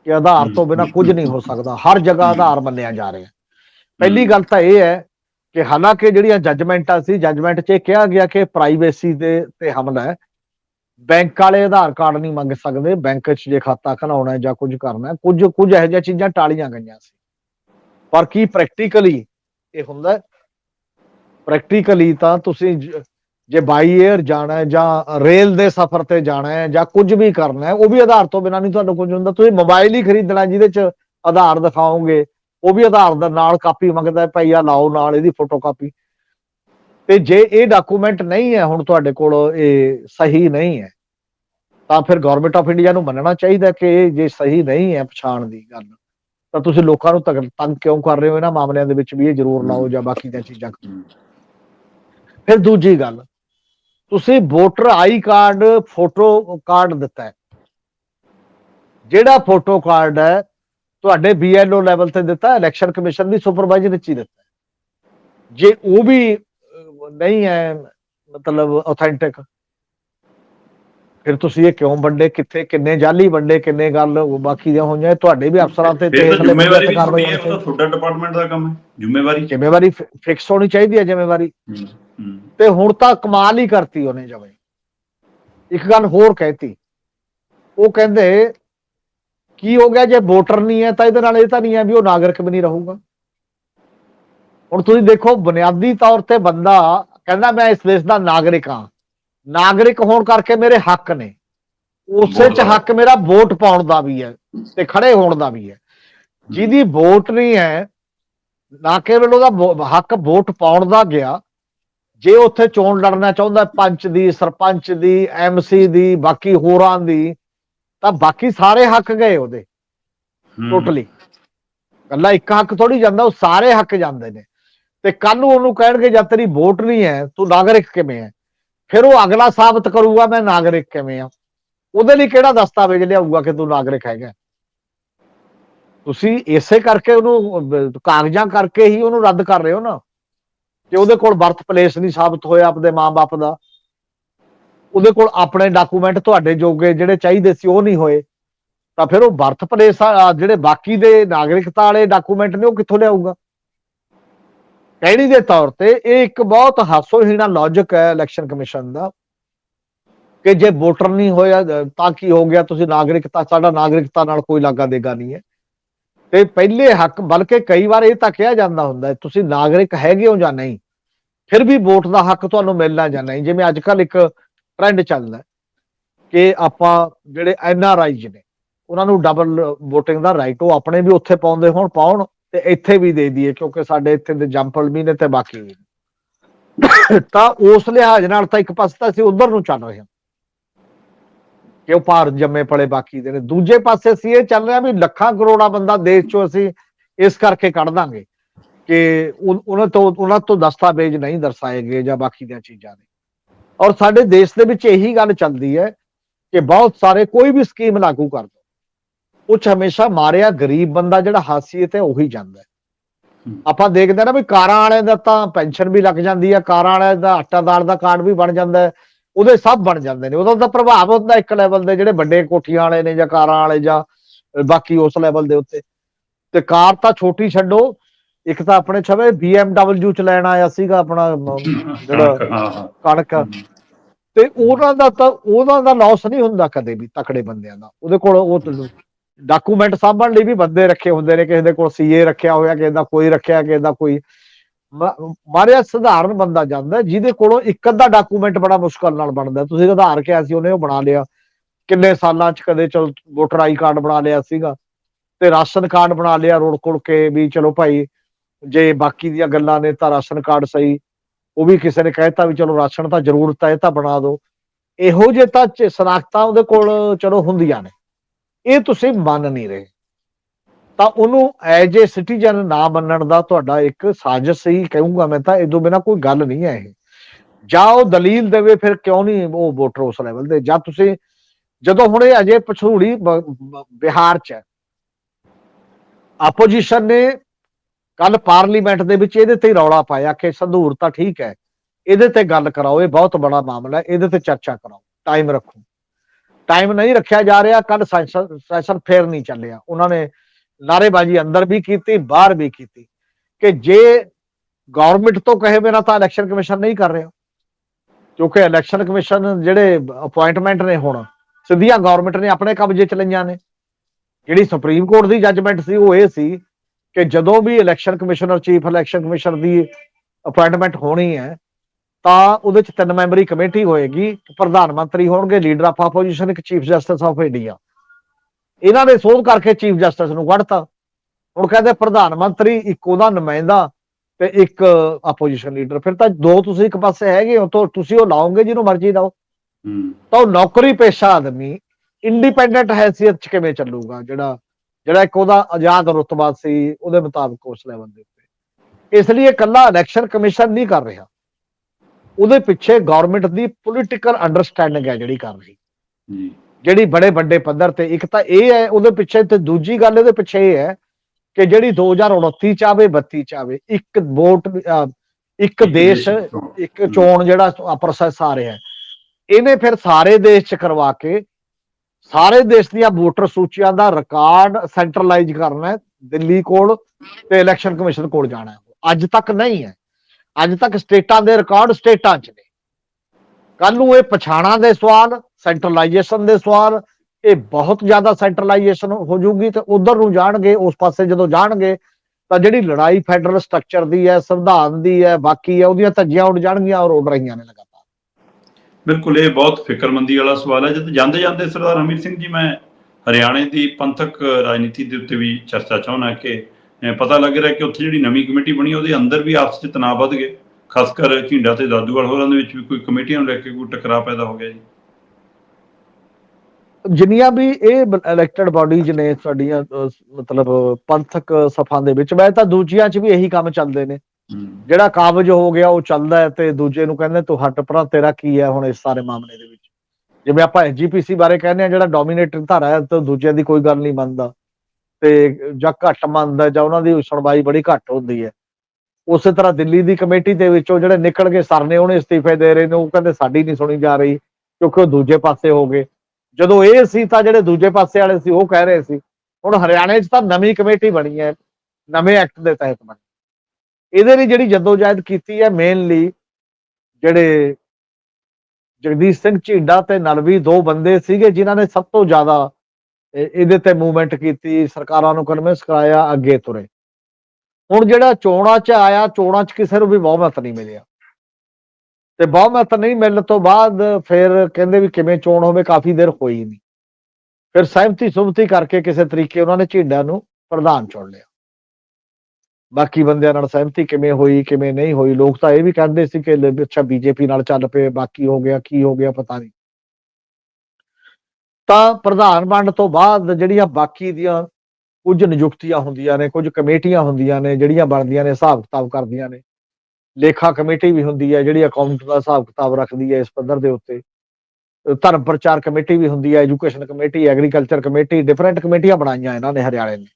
ਕਿ ਆਧਾਰ ਤੋਂ ਬਿਨਾ ਕੁਝ ਨਹੀਂ ਹੋ ਸਕਦਾ, ਹਰ ਜਗ੍ਹਾ ਆਧਾਰ ਮੰਨਿਆ ਜਾ ਰਿਹਾ। ਪਹਿਲੀ ਗੱਲ ਤਾਂ ਇਹ ਹੈ ਕਿ ਹਾਲਾਂਕਿ ਜਿਹੜੀਆਂ ਜੱਜਮੈਂਟਾਂ ਸੀ ਜੱਜਮੈਂਟ 'ਚ ਇਹ ਕਿਹਾ ਗਿਆ ਕਿ ਪ੍ਰਾਈਵੇਸੀ ਦੇ ਤੇ ਹਮਲਾ ਹੈ। ਬੈਂਕ ਵਾਲੇ ਆਧਾਰ ਕਾਰਡ ਨਹੀਂ ਮੰਗ ਸਕਦੇ, ਬੈਂਕ 'ਚ ਜੇ ਖਾਤਾ ਖਲਾਉਣਾ ਹੈ ਜਾਂ ਕੁਝ ਕਰਨਾ ਹੈ, ਕੁਝ ਕੁਝ ਇਹੋ ਜਿਹੀਆਂ ਚੀਜ਼ਾਂ ਟਾਲੀਆਂ ਗਈਆਂ ਸੀ। ਪਰ ਕੀ ਪ੍ਰੈਕਟੀਕਲੀ ਇਹ ਹੁੰਦਾ ਪ੍ਰੈਕਟੀਕਲੀ ਤਾਂ ਤੁਸੀਂ ਜੇ ਬਾਈ 에ਅਰ ਜਾਣਾ ਹੈ ਜਾਂ ਰੇਲ ਦੇ ਸਫ਼ਰ ਤੇ ਜਾਣਾ ਹੈ ਜਾਂ ਕੁਝ ਵੀ ਕਰਨਾ ਹੈ, ਉਹ ਵੀ ਆਧਾਰ ਤੋਂ ਬਿਨਾਂ ਨਹੀਂ ਤੁਹਾਨੂੰ ਕੁਝ ਹੁੰਦਾ। ਤੁਸੀਂ ਮੋਬਾਈਲ ਹੀ ਖਰੀਦਣਾ ਜਿਹਦੇ 'ਚ ਆਧਾਰ ਦਿਖਾਓਗੇ। ਉਹ ਵੀ ਆਧਾਰ ਦਾ ਨਾਲ ਕਾਪੀ ਮੰਗਦਾ ਹੈ ਭਾਈ ਆ ਲਾਓ ਨਾਲ ਇਹਦੀ ਫੋਟੋ ਕਾਪੀ ਤੇ ਜੇ ਇਹ ਡਾਕੂਮੈਂਟ ਨਹੀਂ ਹੈ, ਹੁਣ ਤੁਹਾਡੇ ਕੋਲ ਇਹ ਸਹੀ ਨਹੀਂ ਹੈ, ਤਾਂ ਫਿਰ ਗਵਰਨਮੈਂਟ ਆਫ ਇੰਡੀਆ ਨੂੰ ਮੰਨਣਾ ਚਾਹੀਦਾ ਕਿ ਇਹ ਜੇ ਸਹੀ ਨਹੀਂ ਹੈ ਪਛਾਣ ਦੀ ਗੱਲ, ਤਾਂ ਤੁਸੀਂ ਲੋਕਾਂ ਨੂੰ ਤੰਗ ਤੰਗ ਕਿਉਂ ਕਰ ਰਹੇ ਹੋ? ਇਹਨਾਂ ਮਾਮਲਿਆਂ ਦੇ ਵਿੱਚ ਵੀ ਇਹ ਜ਼ਰੂਰ ਲਾਓ ਜਾਂ ਬਾਕੀ ਦੀਆਂ ਚੀਜ਼ਾਂ। ਫਿਰ ਦੂਜੀ ਗੱਲ, ਤੁਸੀਂ voter I card photo card ਦਿੱਤਾ ਹੈ। ਜਿਹੜਾ ਫੋਟੋ ਕਾਰਡ ਹੈ ਤੁਹਾਡੇ ਬੀਐਲਓ ਲੈਵਲ ਤੇ ਦਿੱਤਾ ਇਲੈਕਸ਼ਨ ਕਮਿਸ਼ਨ ਦੀ ਸੁਪਰਵਾਈਜ਼ਰ ਵਿੱਚ ਹੀ ਦਿੱਤਾ। ਜੇ ਉਹ ਵੀ ਨਹੀਂ ਹੈ ਮਤਲਬ ਆਥੈਂਟਿਕ ਫਿਰ ਤੁਸੀਂ ਇਹ ਕਿਉਂ ਵੰਡੇ ਕਿੱਥੇ ਕਿੰਨੇ ਜਾਲੀ ਵੰਡੇ ਕਿੰਨੇ ਗੱਲ ਉਹ ਬਾਕੀ ਦੀਆਂ ਹੋਈਆਂ ਤੁਹਾਡੇ ਵੀ ਅਫਸਰਾਂ ਤੇ ਤੇ
ਜ਼ਿੰਮੇਵਾਰੀ ਵੀ ਤੁਹਾਡੀ ਡਿਪਾਰਟਮੈਂਟ ਦਾ ਕੰਮ ਹੈ ਜ਼ਿੰਮੇਵਾਰੀ।
ਜ਼ਿੰਮੇਵਾਰੀ ਫਿਕਸ ਹੋਣੀ ਚਾਹੀਦੀ ਹੈ ਜ਼ਿੰਮੇਵਾਰੀ। ਤੇ ਹੁਣ ਤਾਂ ਕਮਾਲ ਹੀ ਕਰਤੀ ਉਹਨੇ ਜਵੇਂ ਇੱਕ ਗੱਲ ਹੋਰ ਕਹਿਤੀ। ਉਹ ਕਹਿੰਦੇ ਕੀ ਹੋ ਗਿਆ? ਜੇ ਵੋਟਰ ਨਹੀਂ ਹੈ ਤਾਂ ਇਹਦੇ ਨਾਲ ਇਹ ਤਾਂ ਨਹੀਂ ਹੈ ਵੀ ਉਹ ਨਾਗਰਿਕ ਵੀ ਨਹੀਂ ਰਹੂਗਾ। ਹੁਣ ਤੁਸੀਂ ਦੇਖੋ ਬੁਨਿਆਦੀ ਤੌਰ ਤੇ ਬੰਦਾ ਕਹਿੰਦਾ ਮੈਂ ਇਸ ਦੇਸ਼ ਦਾ ਨਾਗਰਿਕ ਹਾਂ। ਨਾਗਰਿਕ ਹੋਣ ਕਰਕੇ ਮੇਰੇ ਹੱਕ ਨੇ। ਉਸੇ ਚ। ਹੱਕ ਮੇਰਾ ਵੋਟ ਪਾਉਣ ਦਾ ਵੀ ਹੈ ਤੇ ਖੜੇ ਹੋਣ ਦਾ ਵੀ ਹੈ। ਜਿਹਦੀ ਵੋਟ ਨਹੀਂ ਹੈ ਨਾ ਕੇਵਲ ਉਹਦਾ ਹੱਕ ਵੋਟ ਪਾਉਣ ਦਾ ਗਿਆ ਜੇ ਉੱਥੇ ਚੋਣ ਲੜਨਾ ਚਾਹੁੰਦਾ ਪੰਚ ਦੀ ਸਰਪੰਚ ਦੀ ਐਮਸੀ ਦੀ ਬਾਕੀ ਹੋਰਾਂ ਦੀ ਤਾਂ ਬਾਕੀ ਸਾਰੇ ਹੱਕ ਗਏ ਉਹਦੇ। ਟੋਟਲੀ ਕੱਲਾ ਇੱਕ ਹੱਕ ਥੋੜੀ ਜਾਂਦਾ ਉਹ ਸਾਰੇ ਹੱਕ ਜਾਂਦੇ ਨੇ। ਤੇ ਕੱਲ ਨੂੰ ਉਹਨੂੰ ਕਹਿਣਗੇ ਜਦ ਤੇਰੀ ਵੋਟ ਨਹੀਂ ਹੈ ਤੂੰ ਨਾਗਰਿਕ ਕਿਵੇਂ ਹੈ? ਫਿਰ ਉਹ ਅਗਲਾ ਸਾਬਤ ਕਰੂਗਾ ਮੈਂ ਨਾਗਰਿਕ ਕਿਵੇਂ ਆ ਉਹਦੇ ਲਈ ਕਿਹੜਾ ਦਸਤਾਵੇਜ਼ ਲਿਆਊਗਾ ਕਿ ਤੂੰ ਨਾਗਰਿਕ ਹੈਗਾ? ਤੁਸੀਂ ਇਸੇ ਕਰਕੇ ਉਹਨੂੰ ਕਾਗਜ਼ਾਂ ਕਰਕੇ ਹੀ ਉਹਨੂੰ ਰੱਦ ਕਰ ਰਹੇ ਹੋ ਨਾ। ਕਿ ਉਹਦੇ ਕੋਲ ਬਰਥ ਪਲੇਸ ਨਹੀਂ ਸਾਬਤ ਹੋਇਆ ਆਪਦੇ ਮਾਪੇ ਦਾ। ਉਹਦੇ ਕੋਲ ਆਪਣੇ ਡਾਕੂਮੈਂਟ ਤੁਹਾਡੇ ਜੋਗੇ ਜਿਹੜੇ ਚਾਹੀਦੇ ਸੀ ਉਹ ਨਹੀਂ ਹੋਏ। ਤਾਂ ਫਿਰ ਉਹ ਬਰਥ ਪਲੇਸ ਜਿਹੜੇ ਬਾਕੀ ਦੇ ਨਾਗਰਿਕਤਾ ਵਾਲੇ ਡਾਕੂਮੈਂਟ ਨੇ ਉਹ ਕਿੱਥੋਂ ਲਿਆਊਗਾ? ਕਹਿਣੀ ਦੇ ਤੌਰ ਤੇ, ਇਹ ਇੱਕ ਬਹੁਤ ਹਾਸੋਹੀਣਾ ਲੌਜੀਕ ਹੈ ਇਲੈਕਸ਼ਨ ਕਮਿਸ਼ਨ ਦਾ ਕਿ ਜੇ ਵੋਟਰ ਨਹੀਂ ਹੋਇਆ, ਤਾਂ ਕੀ ਹੋ ਗਿਆ? ਤੁਸੀਂ ਨਾਗਰਿਕਤਾ, ਸਾਡਾ ਨਾਗਰਿਕਤਾ ਨਾਲ ਕੋਈ ਲਾਗਾ ਦੇਗਾ ਨਹੀਂ ਹੈ। ਤੇ ਪਹਿਲੇ ਹੱਕ, ਬਲਕਿ ਕਈ ਵਾਰ ਇਹ ਤਾਂ ਕਿਹਾ ਜਾਂਦਾ ਹੁੰਦਾ ਤੁਸੀਂ ਨਾਗਰਿਕ ਹੈਗੇ ਹੋ ਜਾਂ ਨਹੀਂ, ਫਿਰ ਵੀ ਵੋਟ ਦਾ ਹੱਕ ਤੁਹਾਨੂੰ ਮਿਲਣਾ ਜਾਂ ਨਹੀਂ। ਜਿਵੇਂ ਅੱਜ ਕੱਲ ਇੱਕ ਟ੍ਰੈਂਡ ਚੱਲਦਾ ਕਿ ਆਪਾਂ ਜਿਹੜੇ ਐਨ ਆਰ ਆਈਜ਼ ਨੇ, ਉਹਨਾਂ ਨੂੰ ਡਬਲ VOTING ਦਾ ਰਾਈਟ ਉਹ ਆਪਣੇ ਵੀ ਉੱਥੇ ਪਾਉਂਦੇ ਹੋਣ, ਪਾਉਣ ਤੇ ਇੱਥੇ ਵੀ ਦੇ ਦਈਏ, ਕਿਉਂਕਿ ਸਾਡੇ ਇੱਥੇ ਦੇ ਜੰਪਲ ਵੀ ਨੇ ਤੇ ਬਾਕੀ ਵੀ ਤਾਂ ਉਸ ਲਿਹਾਜ਼ ਨਾਲ ਤਾਂ ਇੱਕ ਪਾਸੇ ਤਾਂ ਅਸੀਂ ਉਧਰ ਨੂੰ ਚੱਲ ਰਹੇ ਹਾਂ। ਕਿ ਉਹ ਭਾਰਤ ਜੰਮੇ ਪਲੇ ਬਾਕੀ ਦੇ ਨੇ। ਦੂਜੇ ਪਾਸੇ ਅਸੀਂ ਇਹ ਚੱਲ ਰਿਹਾ ਵੀ ਲੱਖਾਂ ਕਰੋੜਾਂ ਬੰਦਾ ਦੇਸ਼ ਚੋਂ ਅਸੀਂ ਇਸ ਕਰਕੇ ਕੱਢ ਦਾਂਗੇ ਕਿ ਉਹਨਾਂ ਤੋਂ ਉਹਨਾਂ ਤੋਂ ਦਸਤਾਵੇਜ਼ ਨਹੀਂ ਦਰਸਾਏ ਗਏ ਜਾਂ ਬਾਕੀ ਦੀਆਂ ਚੀਜ਼ਾਂ ਨੇ। ਔਰ ਸਾਡੇ ਦੇਸ਼ ਦੇ ਵਿੱਚ ਇਹੀ ਗੱਲ ਚੱਲਦੀ ਹੈ ਕਿ ਬਹੁਤ ਸਾਰੇ ਕੋਈ ਵੀ ਸਕੀਮ ਲਾਗੂ ਕਰ ਦੋ। ਉਹ ਹਮੇਸ਼ਾ ਮਾਰਿਆ ਗਰੀਬ ਬੰਦਾ ਜਿਹੜਾ ਹਾਸੀਅਤ ਹੈ ਉਹੀ ਜਾਂਦਾ ਆਪਾਂ ਦੇਖਦੇ ਹਾਂ ਨਾ ਵੀ ਕਾਰਾਂ ਵਾਲਿਆਂ ਦਾ ਤਾਂ ਪੈਨਸ਼ਨ ਵੀ ਲੱਗ ਜਾਂਦੀ ਹੈ, ਕਾਰਾਂ ਵਾਲਿਆਂ ਦਾ, ਆਟਾ ਦਾਲ ਦਾ ਕਾਰਡ ਵੀ ਬਣ ਜਾਂਦਾ ਹੈ, ਉਹਦੇ ਸਭ ਬਣ ਜਾਂਦੇ ਨੇ। ਉਹਦਾ ਤਾਂ ਪ੍ਰਭਾਵ ਹੁੰਦਾ ਇੱਕ ਲੈਵਲ ਦੇ ਜਿਹੜੇ ਵੱਡੇ ਕੋਠੀਆਂ ਵਾਲੇ ਨੇ ਜਾਂ ਕਾਰਾਂ ਵਾਲੇ ਜਾਂ ਬਾਕੀ ਉਸ ਲੈਵਲ ਦੇ ਉੱਤੇ। ਤੇ ਕਾਰ ਤਾਂ ਛੋਟੀ ਛੱਡੋ ਇੱਕ ਤਾਂ ਆਪਣੇ ਛਵੇ BMW ਚ ਲੈਣ ਆਇਆ ਸੀਗਾ ਆਪਣਾ ਜਿਹੜਾ ਕਣਕ ਤੇ ਉਹਨਾਂ ਦਾ ਤਾਂ ਉਹਨਾਂ ਦਾ ਲਾਸ ਨਹੀਂ ਹੁੰਦਾ ਕਦੇ ਵੀ ਤਕੜੇ ਬੰਦਿਆਂ ਦਾ। ਉਹਦੇ ਕੋਲ ਉਹ ਡਾਕੂਮੈਂਟ ਸਾਂਭਣ ਲਈ ਵੀ ਬੰਦੇ ਰੱਖੇ ਹੁੰਦੇ ਨੇ ਕਿਸੇ ਦੇ ਕੋਲ ਸੀਏ ਰੱਖਿਆ ਹੋਇਆ ਕਿਸੇ ਦਾ ਕੋਈ ਰੱਖਿਆ ਕਿਸੇ ਦਾ ਕੋਈ। ਮਾਰਿਆ ਸਧਾਰਨ ਬੰਦਾ ਜਾਂਦਾ ਜਿਹਦੇ ਕੋਲੋਂ ਇੱਕ ਅੱਧਾ ਡਾਕੂਮੈਂਟ ਬੜਾ ਮੁਸ਼ਕਲ ਨਾਲ ਬਣਦਾ। ਤੁਸੀਂ ਆਧਾਰ ਕਿਹਾ ਸੀ ਉਹਨੇ ਉਹ ਬਣਾ ਲਿਆ। ਕਿੰਨੇ ਸਾਲਾਂ ਚ ਕਦੇ ਚਲ ਵੋਟਰ ਆਈ ਕਾਰਡ ਬਣਾ ਲਿਆ ਸੀਗਾ। ਤੇ ਰਾਸ਼ਨ ਕਾਰਡ ਬਣਾ ਲਿਆ ਰੋੜ ਕੋਲ ਕੇ ਵੀ ਚਲੋ ਭਾਈ ਜੇ ਬਾਕੀ ਦੀਆਂ ਗੱਲਾਂ ਨੇ ਤਾਂ ਰਾਸ਼ਨ ਕਾਰਡ ਸਹੀ, ਉਹ ਵੀ ਕਿਸੇ ਨੇ ਕਹਿਤਾ ਵੀ ਚਲੋ ਰਾਸ਼ਨ ਤਾਂ ਜ਼ਰੂਰਤ ਹੈ ਇਹ ਤਾਂ ਬਣਾ ਦਿਓ। ਇਹੋ ਜਿਹੇ ਤਾਂ ਸਨਾਖਤਾਂ ਉਹਦੇ ਕੋਲ ਚਲੋ ਹੁੰਦੀਆਂ ਨੇ। ਇਹ ਤੁਸੀਂ ਮੰਨ ਨਹੀਂ ਰਹੇ। ਤਾਂ ਉਹਨੂੰ ਐਜ ਏ ਸਿਟੀਜ਼ਨ ਨਾ ਮੰਨਣ ਦਾ ਤੁਹਾਡਾ ਇੱਕ ਸਾਜ਼ਿਸ਼ ਹੀ ਕਹੂੰਗਾ ਮੈਂ ਤਾਂ ਇਦੋਂ ਬਿਨਾ ਕੋਈ ਗੱਲ ਨਹੀਂ ਹੈ ਇਹ। ਜਾਂ ਉਹ ਦਲੀਲ ਦੇਵੇ ਫਿਰ ਕਿਉਂ ਨਹੀਂ ਉਹ ਵੋਟਰ ਉਸ ਲੈਵਲ ਦੇ। ਜਾਂ ਤੁਸੀਂ ਜਦੋਂ ਹੁਣ ਇਹ ਅਜੇ ਪਛੂੜੀ ਬਿਹਾਰ ਚ ਹੈ। ਆਪੋਜੀਸ਼ਨ ਨੇ ਕੱਲ ਪਾਰਲੀਮੈਂਟ ਦੇ ਵਿੱਚ ਇਹਦੇ ਤੇ ਹੀ ਰੌਲਾ ਪਾਇਆ ਕਿ ਸੰਧੂਰ ਤਾਂ ਠੀਕ ਹੈ। ਇਹਦੇ ਤੇ ਗੱਲ ਕਰਾਓ, ਇਹ ਬਹੁਤ ਬੜਾ ਮਾਮਲਾ ਹੈ, ਇਹਦੇ ਤੇ ਚਰਚਾ ਕਰਾਓ, ਟਾਈਮ ਰੱਖੋ। ਟਾਈਮ ਨਹੀਂ ਰੱਖਿਆ ਜਾ ਰਿਹਾ ਕੱਲ ਸੈਸ਼ਨ ਫੇਰ ਨਹੀਂ ਚੱਲਿਆ। ਉਹਨਾਂ ਨੇ ਨਾਰੇਬਾਜ਼ੀ ਅੰਦਰ ਵੀ ਕੀਤੀ, ਬਾਹਰ ਵੀ ਕੀਤੀ। ਕਿ ਜੇ ਗਵਰਨਮੈਂਟ ਤੋਂ ਕਹੇ ਬਿਨਾਂ ਤਾਂ ਇਲੈਕਸ਼ਨ ਕਮਿਸ਼ਨ ਨਹੀਂ ਕਰ ਰਿਹਾ। ਕਿਉਂਕਿ ਇਲੈਕਸ਼ਨ ਕਮਿਸ਼ਨ ਜਿਹੜੇ ਅਪਾਇੰਟਮੈਂਟ ਨੇ ਹੁਣ, ਸਿੱਧੀਆਂ ਗਵਰਨਮੈਂਟ ਨੇ ਆਪਣੇ ਕਬਜ਼ੇ ਚ ਲਈਆਂ ਨੇ। ਜਿਹੜੀ ਸੁਪਰੀਮ ਕੋਰਟ ਦੀ ਜੱਜਮੈਂਟ ਸੀ, ਉਹ ਇਹ ਸੀ ਕਿ ਜਦੋਂ ਵੀ election commissioner chief election commissioner ਦੀ ਅਪਾਇੰਟਮੈਂਟ ਹੋਣੀ ਹੈ ਤਾਂ ਉਹਦੇ ਚ ਤਿੰਨ ਮੈਂਬਰੀ ਕਮੇਟੀ ਹੋਏਗੀ ਪ੍ਰਧਾਨ ਮੰਤਰੀ ਹੋਣਗੇ ਲੀਡਰ ਆਫ ਆਪੋਜੀਸ਼ਨ ਇੱਕ ਚੀਫ ਜਸਟਿਸ ਆਫ ਇੰਡੀਆ ਇਹਨਾਂ ਨੇ ਸੋਧ ਕਰਕੇ ਚੀਫ ਜਸਟਿਸ ਨੂੰ ਕੱਢਤਾ ਹੁਣ ਕਹਿੰਦੇ ਪ੍ਰਧਾਨ ਮੰਤਰੀ ਇੱਕ ਉਹਦਾ ਨੁਮਾਇੰਦਾ ਤੇ ਇੱਕ ਆਪੋਜੀਸ਼ਨ ਲੀਡਰ ਫਿਰ ਤਾਂ ਦੋ ਤੁਸੀਂ ਇੱਕ ਪਾਸੇ ਹੈਗੇ ਹੋ ਤਾਂ ਤੁਸੀਂ ਉਹ ਲਾਓਗੇ ਜਿਹਨੂੰ ਮਰਜ਼ੀ ਲਾਓ।
ਹੂੰ।
ਤਾਂ ਉਹ ਨੌਕਰੀ ਪੇਸ਼ਾ ਆਦਮੀ ਇੰਡੀਪੈਂਡੈਂਟ ਹੈਸੀਅਤ ਚ ਕਿਵੇਂ ਚੱਲੂਗਾ ਜਿਹੜਾ ਜਿਹੜਾ ਇੱਕ ਉਹਦਾ ਆਜ਼ਾਦ ਰੁਤਬਾ ਸੀ ਉਹਦੇ ਮੁਤਾਬਕ ਉਸ ਲੈਵਲ ਦੇ ਉੱਤੇ। ਇਸ ਲਈ ਇਹ ਇਕੱਲਾ ਇਲੈਕਸ਼ਨ ਕਮਿਸ਼ਨ ਨਹੀਂ ਕਰ ਰਿਹਾ। ਉਹਦੇ ਪਿੱਛੇ ਗਵਰਨਮੈਂਟ ਦੀ ਪੋਲੀਟੀਕਲ ਅੰਡਰਸਟੈਂਡਿੰਗ ਹੈ ਜਿਹੜੀ ਕਰ ਰਹੀ।
ਜੀ।
ਜਿਹੜੀ ਬੜੇ ਵੱਡੇ ਪੱਧਰ ਤੇ ਇੱਕ ਤਾਂ ਇਹ ਹੈ ਉਹਦੇ ਪਿੱਛੇ ਤੇ ਦੂਜੀ ਗੱਲ ਇਹਦੇ ਪਿੱਛੇ ਇਹ ਹੈ ਕਿ ਜਿਹੜੀ 2029 ਚ ਆਵੇ 32 ਚ ਆਵੇ ਇੱਕ ਵੋਟ ਇੱਕ ਦੇਸ਼ ਇੱਕ ਚੋਣ ਜਿਹੜਾ ਪ੍ਰੋਸੈਸ ਆ ਰਿਹਾ ਇਹਨੇ ਫਿਰ ਸਾਰੇ ਦੇਸ਼ ਚ ਕਰਵਾ ਕੇ ਸਾਰੇ ਦੇਸ਼ ਦੀਆਂ ਵੋਟਰ ਸੂਚੀਆਂ ਦਾ ਰਿਕਾਰਡ ਸੈਂਟਰਲਾਈਜ਼ ਕਰਨਾ ਹੈ, ਦਿੱਲੀ ਕੋਲ ਤੇ ਇਲੈਕਸ਼ਨ ਕਮਿਸ਼ਨ ਕੋਲ ਜਾਣਾ ਹੈ। ਅੱਜ ਤੱਕ ਨਹੀਂ ਹੈ। ਅੱਜ ਤੱਕ ਸਟੇਟਾਂ ਦੇ ਰਿਕਾਰਡ ਸਟੇਟਾਂ 'ਚ ਨੇ। ਕੱਲ ਨੂੰ ਇਹ ਪਛਾਣਾਂ ਦੇ ਸਵਾਲ ਸੈਂਟਰਲਾਈਜੇਸ਼ਨ ਦੇ ਸਵਾਲ, ਇਹ ਬਹੁਤ ਜ਼ਿਆਦਾ ਸੈਂਟਰਲਾਈਜੇਸ਼ਨ ਹੋ ਜੂਗੀ ਤੇ ਉਧਰ ਨੂੰ ਜਾਣਗੇ, ਉਸ ਪਾਸੇ ਜਦੋਂ ਜਾਣਗੇ, ਤਾਂ ਜਿਹੜੀ ਲੜਾਈ ਫੈਡਰਲ ਸਟਰਕਚਰ ਦੀ ਹੈ, ਸੰਵਿਧਾਨ ਦੀ ਹੈ, ਬਾਕੀ ਹੈ, ਉਹਦੀਆਂ ਧੱਜੀਆਂ ਉੱਡ ਜਾਣਗੀਆਂ ਔਰ ਉੱਡ ਰਹੀਆਂ ਨੇ ਲਗਾਤਾਰ।
ਬਿਲਕੁਲ ਇਹ ਬਹੁਤ ਫਿਕਰਮੰਦੀ ਵਾਲਾ ਸਵਾਲ ਹੈ। ਜਦ ਜਾਂਦੇ ਜਾਂਦੇ ਸਰਦਾਰ ਹਮੀਰ ਸਿੰਘ ਜੀ, ਮੈਂ ਹਰਿਆਣੇ ਦੀ ਪੰਥਕ ਰਾਜਨੀਤੀ ਦੇ ਉੱਤੇ ਵੀ ਚਰਚਾ ਚਾਹੁੰਦਾ ਕਿ ਪਤਾ ਲੱਗ ਰਿਹਾ ਕਿ ਉੱਥੇ ਜਿਹੜੀ ਨਵੀਂ ਕਮੇਟੀ ਬਣੀ, ਉਹਦੇ ਅੰਦਰ ਵੀ ਆਪਸ ਵਿੱਚ ਤਣਾਅ ਵੱਧ ਗਏ। ਖਾਸ ਕਰ ਝਿੰਡਾ ਤੇ ਦਾਦੂਵਾਲ ਹੋਰਾਂ ਦੇ ਵਿੱਚ ਵੀ ਕੋਈ ਕਮੇਟੀਆਂ ਨੂੰ ਲੈ ਕੇ ਕੋਈ ਟਕਰਾਅ ਪੈਦਾ ਹੋ ਗਿਆ ਜੀ।
ਜਿੰਨੀਆਂ ਵੀ ਇਹ ਇਲੈਕਟਡ ਬਾਡੀਜ਼ ਨੇ ਸਾਡੀਆਂ ਮਤਲਬ ਪੰਥਕ ਸਫਾਂ ਦੇ ਵਿੱਚ ਵੈਸੇ ਤਾਂ ਦੂਜੀਆਂ 'ਚ ਵੀ ਇਹੀ ਕੰਮ ਚੱਲਦੇ ਨੇ। ਜਿਹੜਾ ਕਾਬਜ ਹੋ ਗਿਆ ਉਹ ਚੱਲਦਾ ਹੈ ਤੇ ਦੂਜੇ ਨੂੰ ਕਹਿੰਦੇ ਤੂੰ ਹੱਟ ਪਰਾਂ ਤੇਰਾ ਕੀ ਹੈ ਹੁਣ ਇਸ ਸਾਰੇ ਮਾਮਲੇ ਦੇ ਵਿੱਚ? ਜਿਵੇਂ ਆਪਾਂ ਐਸਜੀਪੀਸੀ ਬਾਰੇ ਕਹਿੰਦੇ ਆ ਜਿਹੜਾ ਡੋਮੀਨੇਟਰ ਧਾਰਾ ਹੈ, ਤੇ ਦੂਜਿਆਂ ਦੀ ਕੋਈ ਗੱਲ ਨਹੀਂ ਮੰਨਦਾ। ਤੇ ਜਾਂ ਘੱਟ ਮੰਨਦਾ ਜਾਂ ਉਹਨਾਂ ਦੀ ਸੁਣਵਾਈ ਬੜੀ ਘੱਟ ਹੁੰਦੀ ਹੈ। ਉਸੇ ਤਰ੍ਹਾਂ ਦਿੱਲੀ ਦੀ ਕਮੇਟੀ ਦੇ ਵਿੱਚੋਂ ਜਿਹੜੇ ਨਿਕਲ ਕੇ ਸਰਨੇ, ਉਹਨੇ ਅਸਤੀਫੇ ਦੇ ਰਹੇ ਨੇ, ਉਹ ਕਹਿੰਦੇ ਸਾਡੀ ਨਹੀਂ ਸੁਣੀ ਜਾ ਰਹੀ, ਕਿਉਂਕਿ ਉਹ ਦੂਜੇ ਪਾਸੇ ਹੋ ਗਏ। ਜਦੋਂ ਇਹ ਸੀ ਤਾਂ ਜਿਹੜੇ ਦੂਜੇ ਪਾਸੇ ਵਾਲੇ ਸੀ, ਉਹ ਕਹਿ ਰਹੇ ਸੀ, ਹੁਣ ਹਰਿਆਣੇ 'ਚ ਤਾਂ ਨਵੀਂ ਕਮੇਟੀ ਬਣੀ ਹੈ, ਨਵੇਂ ਐਕਟ ਦੇ ਤਹਿਤ ਬਣੀ। ਇਹਦੇ ਲਈ ਜਿਹੜੀ ਜਦੋਜਹਿਦ ਕੀਤੀ ਹੈ ਮੇਨਲੀ ਜਿਹੜੇ ਜਗਦੀਸ਼ ਸਿੰਘ ਝੀਂਡਾ ਤੇ ਨਲਵੀ ਦੋ ਬੰਦੇ ਸੀਗੇ ਜਿਨ੍ਹਾਂ ਨੇ ਸਭ ਤੋਂ ਜ਼ਿਆਦਾ ਇਹਦੇ ਤੇ ਮੂਵਮੈਂਟ ਕੀਤੀ, ਸਰਕਾਰਾਂ ਨੂੰ ਕਨਵਿੰਸ ਕਰਾਇਆ, ਅੱਗੇ ਤੁਰੇ। ਹੁਣ ਜਿਹੜਾ ਚੋਣਾਂ 'ਚ ਆਇਆ, ਚੋਣਾਂ 'ਚ ਕਿਸੇ ਨੂੰ ਵੀ ਬਹੁਮਤ ਨਹੀਂ ਮਿਲਿਆ। ਤੇ ਬਹੁਮਤ ਨਹੀਂ ਮਿਲਣ ਤੋਂ ਬਾਅਦ ਫਿਰ ਕਹਿੰਦੇ ਵੀ ਕਿਵੇਂ ਚੋਣ ਹੋਵੇ, ਕਾਫੀ ਦੇਰ ਹੋਈ ਨਹੀਂ। ਫਿਰ ਸਹਿਮਤੀ ਸੁਮਤੀ ਕਰਕੇ ਕਿਸੇ ਤਰੀਕੇ ਉਹਨਾਂ ਨੇ ਝੀਂਡਾ ਨੂੰ ਪ੍ਰਧਾਨ ਚੁਣ ਲਿਆ। ਬਾਕੀ ਬੰਦਿਆਂ ਨਾਲ ਸਹਿਮਤੀ ਕਿਵੇਂ ਹੋਈ, ਕਿਵੇਂ ਨਹੀਂ ਹੋਈ? ਲੋਕ ਤਾਂ ਇਹ ਵੀ ਕਹਿੰਦੇ ਸੀ ਕਿ ਅੱਛਾ ਬੀਜੇਪੀ ਨਾਲ ਚੱਲ ਪਏ, ਬਾਕੀ ਹੋ ਗਿਆ, ਕੀ ਹੋ ਗਿਆ, ਪਤਾ ਨਹੀਂ। ਤਾਂ ਪ੍ਰਧਾਨ ਬਣਨ ਤੋਂ ਬਾਅਦ ਜਿਹੜੀਆਂ ਬਾਕੀ ਦੀਆਂ ਕੁਝ ਨਿਯੁਕਤੀਆਂ ਹੁੰਦੀਆਂ ਨੇ, ਕੁਝ ਕਮੇਟੀਆਂ ਹੁੰਦੀਆਂ ਨੇ, ਜਿਹੜੀਆਂ ਬਣਦੀਆਂ ਨੇ, ਹਿਸਾਬ ਕਿਤਾਬ ਕਰਦੀਆਂ ਨੇ। ਲੇਖਾ ਕਮੇਟੀ ਵੀ ਹੁੰਦੀ ਹੈ, ਜਿਹੜੀ ਅਕਾਊਂਟ ਦਾ ਹਿਸਾਬ ਕਿਤਾਬ ਰੱਖਦੀ ਹੈ ਇਸ ਪੱਧਰ ਦੇ ਉੱਤੇ। ਧਰਮ ਪ੍ਰਚਾਰ ਕਮੇਟੀ ਵੀ ਹੁੰਦੀ ਹੈ education committee agriculture committee different ਕਮੇਟੀਆਂ ਬਣਾਈਆਂ ਇਹਨਾਂ ਨੇ ਹਰਿਆਣੇ ਨੇ।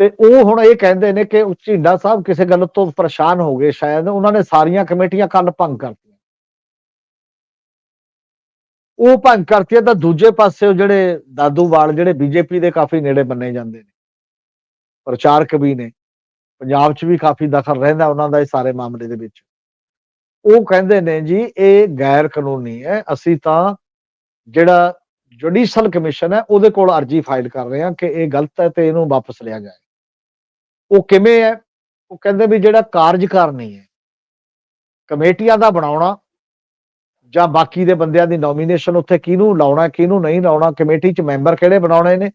ਤੇ ਉਹ ਹੁਣ ਇਹ ਕਹਿੰਦੇ ਨੇ ਕਿ ਝਿੰਡਾ ਸਾਹਿਬ ਕਿਸੇ ਗੱਲ ਤੋਂ ਪਰੇਸ਼ਾਨ ਹੋ ਗਏ ਸ਼ਾਇਦ, ਉਹਨਾਂ ਨੇ ਸਾਰੀਆਂ ਕਮੇਟੀਆਂ ਕੱਲ ਭੰਗ ਕਰਤੀਆਂ। ਉਹ ਭੰਗ ਕਰਤੀਆਂ ਤਾਂ ਦੂਜੇ ਪਾਸੇ ਉਹ ਜਿਹੜੇ ਦਾਦੂਵਾਲ, ਜਿਹੜੇ ਬੀਜੇਪੀ ਦੇ ਕਾਫੀ ਨੇੜੇ ਮੰਨੇ ਜਾਂਦੇ ਨੇ, ਪ੍ਰਚਾਰਕ ਵੀ ਨੇ, ਪੰਜਾਬ 'ਚ ਵੀ ਕਾਫੀ ਦਖਲ ਰਹਿੰਦਾ ਉਹਨਾਂ ਦਾ ਇਹ ਸਾਰੇ ਮਾਮਲੇ ਦੇ ਵਿੱਚ। ਉਹ ਕਹਿੰਦੇ ਨੇ ਜੀ, ਇਹ ਗੈਰ ਕਾਨੂੰਨੀ ਹੈ, ਅਸੀਂ ਤਾਂ ਜਿਹੜਾ ਜੁਡੀਸ਼ਲ ਕਮਿਸ਼ਨ ਹੈ ਉਹਦੇ ਕੋਲ ਅਰਜੀ ਫਾਈਲ ਕਰ ਰਹੇ ਹਾਂ ਕਿ ਇਹ ਗਲਤ ਹੈ ਤੇ ਇਹਨੂੰ ਵਾਪਸ ਲਿਆ ਜਾਏ। ਉਹ ਕਿਵੇਂ ਹੈ? ਉਹ ਕਹਿੰਦੇ ਵੀ ਜਿਹੜਾ ਕਾਰਜਕਾਰਨੀ ਹੈ, ਕਮੇਟੀਆਂ ਦਾ ਬਣਾਉਣਾ ਜਾਂ ਬਾਕੀ ਦੇ ਬੰਦਿਆਂ ਦੀ ਨੋਮੀਨੇਸ਼ਨ ਉੱਥੇ ਕਿਹਨੂੰ ਲਾਉਣਾ, ਕਿਹਨੂੰ ਨਹੀਂ ਲਾਉਣਾ, ਕਮੇਟੀ 'ਚ ਮੈਂਬਰ ਕਿਹੜੇ ਬਣਾਉਣੇ ਨੇ?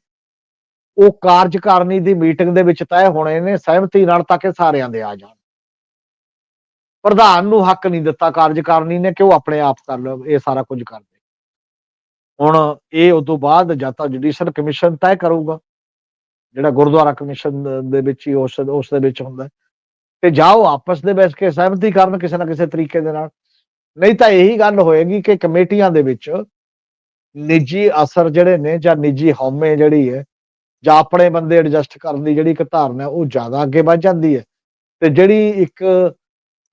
ਉਹ ਕਾਰਜਕਾਰਨੀ ਦੀ ਮੀਟਿੰਗ ਦੇ ਵਿੱਚ ਤੈਅ ਹੋਣੇ ਨੇ, ਸਹਿਮਤੀ ਨਾਲ ਤਾਂ ਕਿ ਸਾਰਿਆਂ ਦੇ ਆ ਜਾਣ। ਪ੍ਰਧਾਨ ਨੂੰ ਹੱਕ ਨਹੀਂ ਦਿੱਤਾ ਕਾਰਜਕਾਰਨੀ ਨੇ ਕਿ ਉਹ ਆਪਣੇ ਆਪ ਕਰ ਲਓ ਇਹ ਸਾਰਾ ਕੁਝ ਕਰ ਦੇ ਹੁਣ ਇਹ ਉਸ ਤੋਂ ਬਾਅਦ ਜਾਂ ਤਾਂ ਜੁਡੀਸ਼ੀਅਲ ਕਮਿਸ਼ਨ ਤੈਅ ਕਰੂਗਾ। ਜਿਹੜਾ ਗੁਰਦੁਆਰਾ ਕਮਿਸ਼ਨ ਦੇ ਵਿੱਚ ਹੀ ਉਸ ਉਸ ਦੇ ਵਿੱਚ ਹੁੰਦਾ ਹੈ। ਤੇ ਜਾਓ, ਆਪਸ ਦੇ ਬੈਠ ਕੇ ਸਹਿਮਤੀ ਕਰਨ ਕਿਸੇ ਨਾ ਕਿਸੇ ਤਰੀਕੇ ਦੇ ਨਾਲ ਨਹੀਂ ਤਾਂ ਇਹੀ ਗੱਲ ਹੋਏਗੀ ਕਿ ਕਮੇਟੀਆਂ ਦੇ ਵਿੱਚ ਨਿੱਜੀ ਅਸਰ ਜਿਹੜੇ ਨੇ ਜਾਂ ਨਿੱਜੀ ਹਉਮੈ ਜਿਹੜੀ ਹੈ ਜਾਂ ਆਪਣੇ ਬੰਦੇ ਐਡਜਸਟ ਕਰਨ ਦੀ ਜਿਹੜੀ ਇੱਕ ਧਾਰਨਾ ਉਹ ਜ਼ਿਆਦਾ ਅੱਗੇ ਵੱਧ ਜਾਂਦੀ ਹੈ ਤੇ ਜਿਹੜੀ ਇੱਕ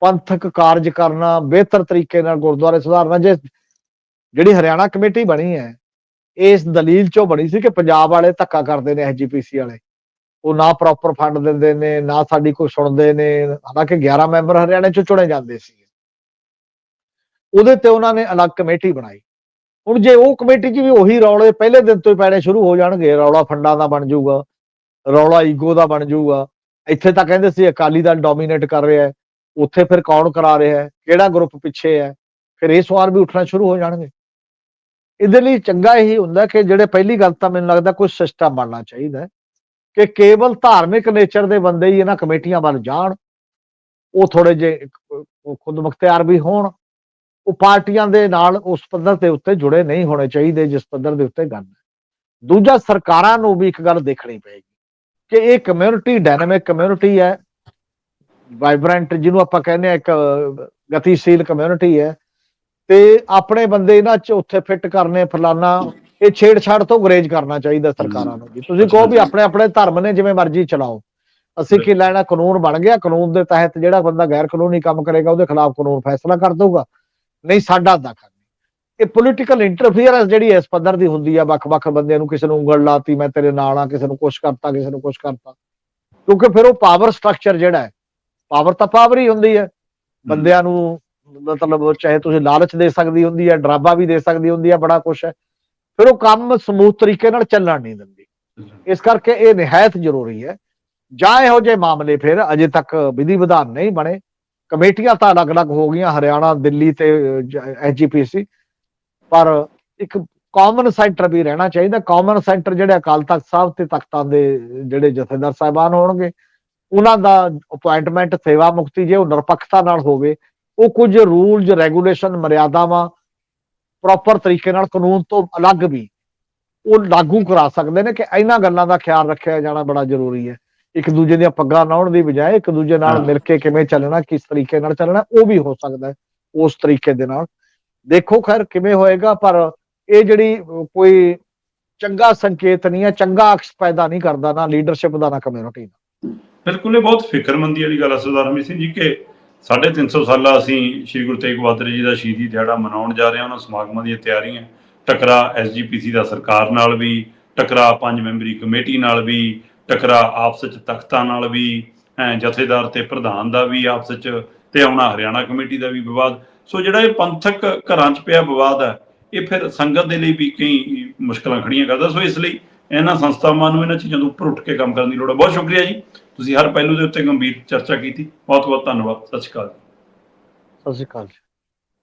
ਪੰਥਕ ਕਾਰਜ ਕਰਨਾ ਬਿਹਤਰ ਤਰੀਕੇ ਨਾਲ ਗੁਰਦੁਆਰੇ ਸੁਧਾਰਨਾ, ਜੇ ਜਿਹੜੀ ਹਰਿਆਣਾ ਕਮੇਟੀ ਬਣੀ ਹੈ ਇਸ ਦਲੀਲ ਚੋਂ ਬਣੀ ਸੀ ਕਿ ਪੰਜਾਬ ਵਾਲੇ ਧੱਕਾ ਕਰਦੇ ਨੇ ਐਸਜੀਪੀਸੀ ਵਾਲੇ। ਉਹ ਨਾ ਪ੍ਰੋਪਰ ਫੰਡ ਦਿੰਦੇ ਨੇ, ਨਾ ਸਾਡੀ ਕੋਈ ਸੁਣਦੇ ਨੇ। ਹਾਲਾਂਕਿ 11 ਮੈਂਬਰ ਹਰਿਆਣੇ ਚੋਂ ਚੁਣੇ ਜਾਂਦੇ ਸੀ। ਉਹਦੇ ਤੇ ਉਹਨਾਂ ਨੇ ਅਲੱਗ ਕਮੇਟੀ ਬਣਾਈ। ਹੁਣ ਜੇ ਉਹ ਕਮੇਟੀ 'ਚ ਵੀ ਉਹੀ ਰੌਲੇ ਪਹਿਲੇ ਦਿਨ ਤੋਂ ਹੀ ਪੈਣੇ ਸ਼ੁਰੂ ਹੋ ਜਾਣਗੇ, ਰੌਲਾ ਫੰਡਾਂ ਦਾ ਬਣ ਜਾਊਗਾ, ਰੌਲਾ ਈਗੋ ਦਾ ਬਣ ਜਾਊਗਾ। ਇੱਥੇ ਤਾਂ ਕਹਿੰਦੇ ਸੀ ਅਕਾਲੀ ਦਲ ਡੋਮੀਨੇਟ ਕਰ ਰਿਹਾ ਹੈ, ਉੱਥੇ ਫਿਰ ਕੌਣ ਕਰਾ ਰਿਹਾ ਹੈ, ਕਿਹੜਾ ਗਰੁੱਪ ਪਿੱਛੇ ਹੈ? ਫਿਰ ਇਹ ਸਵਾਲ ਵੀ ਉੱਠਣਾ ਸ਼ੁਰੂ ਹੋ ਜਾਣਗੇ। ਇਹਦੇ ਲਈ ਚੰਗਾ ਇਹੀ ਹੁੰਦਾ ਕਿ ਜਿਹੜੇ ਪਹਿਲੀ ਗੱਲ ਤਾਂ ਮੈਨੂੰ ਲੱਗਦਾ ਕੋਈ ਸਿਸਟਮ ਬਣਨਾ ਚਾਹੀਦਾ ਕਿ ਕੇਵਲ ਧਾਰਮਿਕ ਨੇਚਰ ਦੇ ਬੰਦੇ ਹੀ ਇਹਨਾਂ ਕਮੇਟੀਆਂ ਵੱਲ ਜਾਣ, ਉਹ ਥੋੜੇ ਜੇ ਖੁਦ ਮੁਖਤਿਆਰ ਵੀ ਹੋਣ, ਉਹ ਪਾਰਟੀਆਂ ਦੇ ਨਾਲ ਉਸ ਪੱਧਰ ਦੇ ਉੱਤੇ ਜੁੜੇ ਨਹੀਂ ਹੋਣੇ ਚਾਹੀਦੇ ਜਿਸ ਪੱਧਰ ਦੇ ਉੱਤੇ ਗੱਲ ਹੈ। ਦੂਜਾ ਸਰਕਾਰਾਂ ਨੂੰ ਵੀ ਇੱਕ ਗੱਲ ਦੇਖਣੀ ਪਏਗੀ ਕਿ ਇਹ ਕਮਿਊਨਿਟੀ ਡਾਇਨਾਮਿਕ ਕਮਿਊਨਿਟੀ ਹੈ ਵਾਈਬ੍ਰੈਂਟ ਜਿਹਨੂੰ ਆਪਾਂ ਕਹਿੰਦੇ ਆ ਇੱਕ ਗਤੀਸ਼ੀਲ ਕਮਿਊਨਿਟੀ ਹੈ ਤੇ ਆਪਣੇ ਬੰਦੇ ਇਹਨਾਂ ਚ ਉੱਥੇ ਫਿੱਟ ਕਰਨੇ ਫਲਾਨਾ ਇਹ ਛੇੜਛਾੜ ਤੋਂ ਗੁਰੇਜ਼ ਕਰਨਾ ਚਾਹੀਦਾ ਸਰਕਾਰਾਂ ਨੂੰ ਜੀ। ਤੁਸੀਂ ਕਹੋ ਵੀ ਆਪਣੇ ਆਪਣੇ ਧਰਮ ਨੇ ਜਿਵੇਂ ਮਰਜ਼ੀ ਚਲਾਓ। ਅਸੀਂ ਕੀ ਲੈਣਾ ਕਾਨੂੰਨ ਬਣ ਗਿਆ ਕਾਨੂੰਨ ਦੇ ਤਹਿਤ ਜਿਹੜਾ ਬੰਦਾ ਗੈਰ ਕਾਨੂੰਨੀ ਕੰਮ ਕਰੇਗਾ ਉਹਦੇ ਖਿਲਾਫ ਕਾਨੂੰਨ ਫੈਸਲਾ ਕਰ ਦਊਗਾ। ਨਹੀਂ ਸਾਡਾ ਦਖਲ ਨਹੀਂ ਇਹ ਪੋਲੀਟੀਕਲ ਇੰਟਰਫੀਅਰੈਂਸ ਜਿਹੜੀ ਇਸ ਪੱਧਰ ਦੀ ਹੁੰਦੀ ਆ ਵੱਖ-ਵੱਖ ਬੰਦਿਆਂ ਨੂੰ ਕਿਸੇ ਨੂੰ ਉਂਗਲ ਲਾਤੀ ਮੈਂ ਤੇਰੇ ਨਾਲ ਆ ਕਿਸੇ ਨੂੰ ਕੁਛ ਕਰਤਾ ਕਿਸੇ ਨੂੰ ਕੁਛ ਕਰਤਾ। ਕਿਉਂਕਿ ਫਿਰ ਉਹ ਪਾਵਰ ਸਟਰਕਚਰ ਜਿਹੜਾ ਹੈ ਪਾਵਰ ਤਾਂ ਪਾਵਰ ਹੀ ਹੁੰਦੀ ਹੈ। ਬੰਦਿਆਂ ਨੂੰ ਮਤਲਬ ਚਾਹੇ ਤੁਸੀਂ ਲਾਲਚ ਦੇ ਸਕਦੀ ਹੁੰਦੀ ਹੈ, ਡਰਾਵਾ ਵੀ ਦੇ ਸਕਦੀ ਹੁੰਦੀ ਹੈ, ਬੜਾ ਕੁਛ ਹੈ। ਫਿਰ ਉਹ ਕੰਮ ਸਮੂਥ ਤਰੀਕੇ ਨਾਲ ਚੱਲਣ ਨਹੀਂ ਦਿੰਦੀ। ਇਸ ਕਰਕੇ ਇਹ ਨਿਹਾਇਤ ਜ਼ਰੂਰੀ ਹੈ। ਜਾਂ ਇਹੋ ਜਿਹੇ ਮਾਮਲੇ ਫਿਰ ਅਜੇ ਤੱਕ ਵਿਧੀ ਵਿਧਾਨ ਨਹੀਂ ਬਣੇ। ਕਮੇਟੀਆਂ ਤਾਂ ਅਲੱਗ-ਅਲੱਗ ਹੋ ਗਈਆਂ, ਹਰਿਆਣਾ, ਦਿੱਲੀ ਤੇ ਐਸਜੀਪੀਸੀ ਪਰ ਇੱਕ ਕਾਮਨ ਸੈਂਟਰ ਵੀ ਰਹਿਣਾ ਚਾਹੀਦਾ। ਕਾਮਨ ਸੈਂਟਰ ਜਿਹੜੇ ਅਕਾਲ ਤਖਤ ਸਾਹਿਬ ਤੇ ਤਖਤਾਂ ਦੇ ਜਿਹੜੇ ਜਥੇਦਾਰ ਸਾਹਿਬਾਨ ਹੋਣਗੇ, ਉਹਨਾਂ ਦਾ ਅਪਾਇੰਟਮੈਂਟ ਸੇਵਾ ਮੁਕਤੀ ਜੇ ਉਹ ਨਿਰਪੱਖਤਾ ਨਾਲ ਹੋਵੇ ਉਹ ਕੁਝ ਰੂਲਸ ਰੈਗੂਲੇਸ਼ਨ ਮਰਿਆਦਾਵਾਂ ਪ੍ਰੋਪਰ ਤਰੀਕੇ ਨਾਲ ਕਾਨੂੰਨ ਤੋਂ ਅਲੱਗ ਵੀ ਉਹ ਲਾਗੂ ਕਰਾ ਸਕਦੇ ਨੇ ਕਿ ਇਹਨਾਂ ਗੱਲਾਂ ਦਾ ਖਿਆਲ ਰੱਖਿਆ ਜਾਣਾ ਬੜਾ ਜ਼ਰੂਰੀ ਹੈ। ਇੱਕ ਦੂਜੇ ਦੀਆਂ ਪੱਗਾਂ ਲਾਉਣ ਦੀ ਬਜਾਏ ਇੱਕ ਦੂਜੇ ਨਾਲ। ਮਿਲ ਕੇ ਕਿਵੇਂ ਚੱਲਣਾ ਕਿਸ ਤਰੀਕੇ ਨਾਲ ਚੱਲਣਾ ਉਹ ਵੀ ਹੋ ਸਕਦਾ ਹੈ ਉਸ ਤਰੀਕੇ ਦੇ ਨਾਲ। ਦੇਖੋ ਖੈਰ ਕਿਵੇਂ ਹੋਏਗਾ ਪਰ ਇਹ ਜਿਹੜੀ ਕੋਈ ਚੰਗਾ ਸੰਕੇਤ ਨਹੀਂ ਹੈ ਚੰਗਾ ਅਕਸ ਪੈਦਾ ਨਹੀਂ ਕਰਦਾ ਨਾ ਲੀਡਰਸ਼ਿਪ ਦਾ ਨਾ ਕਮਿਊਨਿਟੀ ਦਾ।
ਬਿਲਕੁਲ ਇਹ ਬਹੁਤ ਫਿਕਰਮੰਦੀ ਵਾਲੀ ਗੱਲ ਹੈ ਸਰਦਾਰ ਸਿੰਘ ਜੀ ਕਿ 350 ਸਾਲਾ ਅਸੀਂ ਸ੍ਰੀ ਗੁਰੂ ਤੇਗ ਬਹਾਦਰ ਜੀ ਦਾ ਸ਼ਹੀਦੀ ਦਿਹਾੜਾ ਮਨਾਉਣ ਜਾ ਰਹੇ ਹਾਂ, ਉਹਨਾਂ ਸਮਾਗਮਾਂ ਦੀਆਂ ਤਿਆਰੀਆਂ। ਟਕਰਾ ਐਸਜੀਪੀਸੀ ਦਾ ਸਰਕਾਰ ਨਾਲ ਵੀ, ਟਕਰਾ ਪੰਜ ਮੈਂਬਰੀ ਕਮੇਟੀ ਨਾਲ ਵੀ, ਟਕਰਾ ਆਪਸ ਵਿੱਚ ਤਖਤਾਂ ਨਾਲ ਵੀ ਐਂ ਜਥੇਦਾਰ ਤੇ ਪ੍ਰਧਾਨ ਦਾ ਵੀ ਆਪਸ ਵਿੱਚ ਤੇ ਆਉਣਾ ਹਰਿਆਣਾ ਕਮੇਟੀ ਦਾ ਵੀ ਵਿਵਾਦ। ਸੋ ਜਿਹੜਾ ਇਹ ਪੰਥਕ ਘਰਾਂ 'ਚ ਪਿਆ ਵਿਵਾਦ ਹੈ, ਇਹ ਫਿਰ ਸੰਗਤ ਦੇ ਲਈ ਵੀ ਕਈ ਮੁਸ਼ਕਲਾਂ ਖੜੀਆਂ ਕਰਦਾ। ਸੋ ਇਸ ਲਈ ਇਹਨਾਂ ਸੰਸਥਾਵਾਂ ਨੂੰ, ਇਹਨਾਂ ਚੀਜ਼ਾਂ ਤੋਂ ਉੱਪਰ ਉੱਠ ਕੇ ਕੰਮ ਕਰਨ ਦੀ ਲੋੜ ਹੈ। ਬਹੁਤ ਸ਼ੁਕਰੀਆ ਜੀ। ਤੁਸੀਂ ਹਰ ਪਹਿਲੂ ਦੇ ਉੱਤੇ ਗੰਭੀਰ ਚਰਚਾ ਕੀਤੀ। ਬਹੁਤ ਬਹੁਤ ਧੰਨਵਾਦ। ਸਤਿ ਸ਼੍ਰੀ ਅਕਾਲ
ਸਤਿ ਸ਼੍ਰੀ ਅਕਾਲ ਜੀ।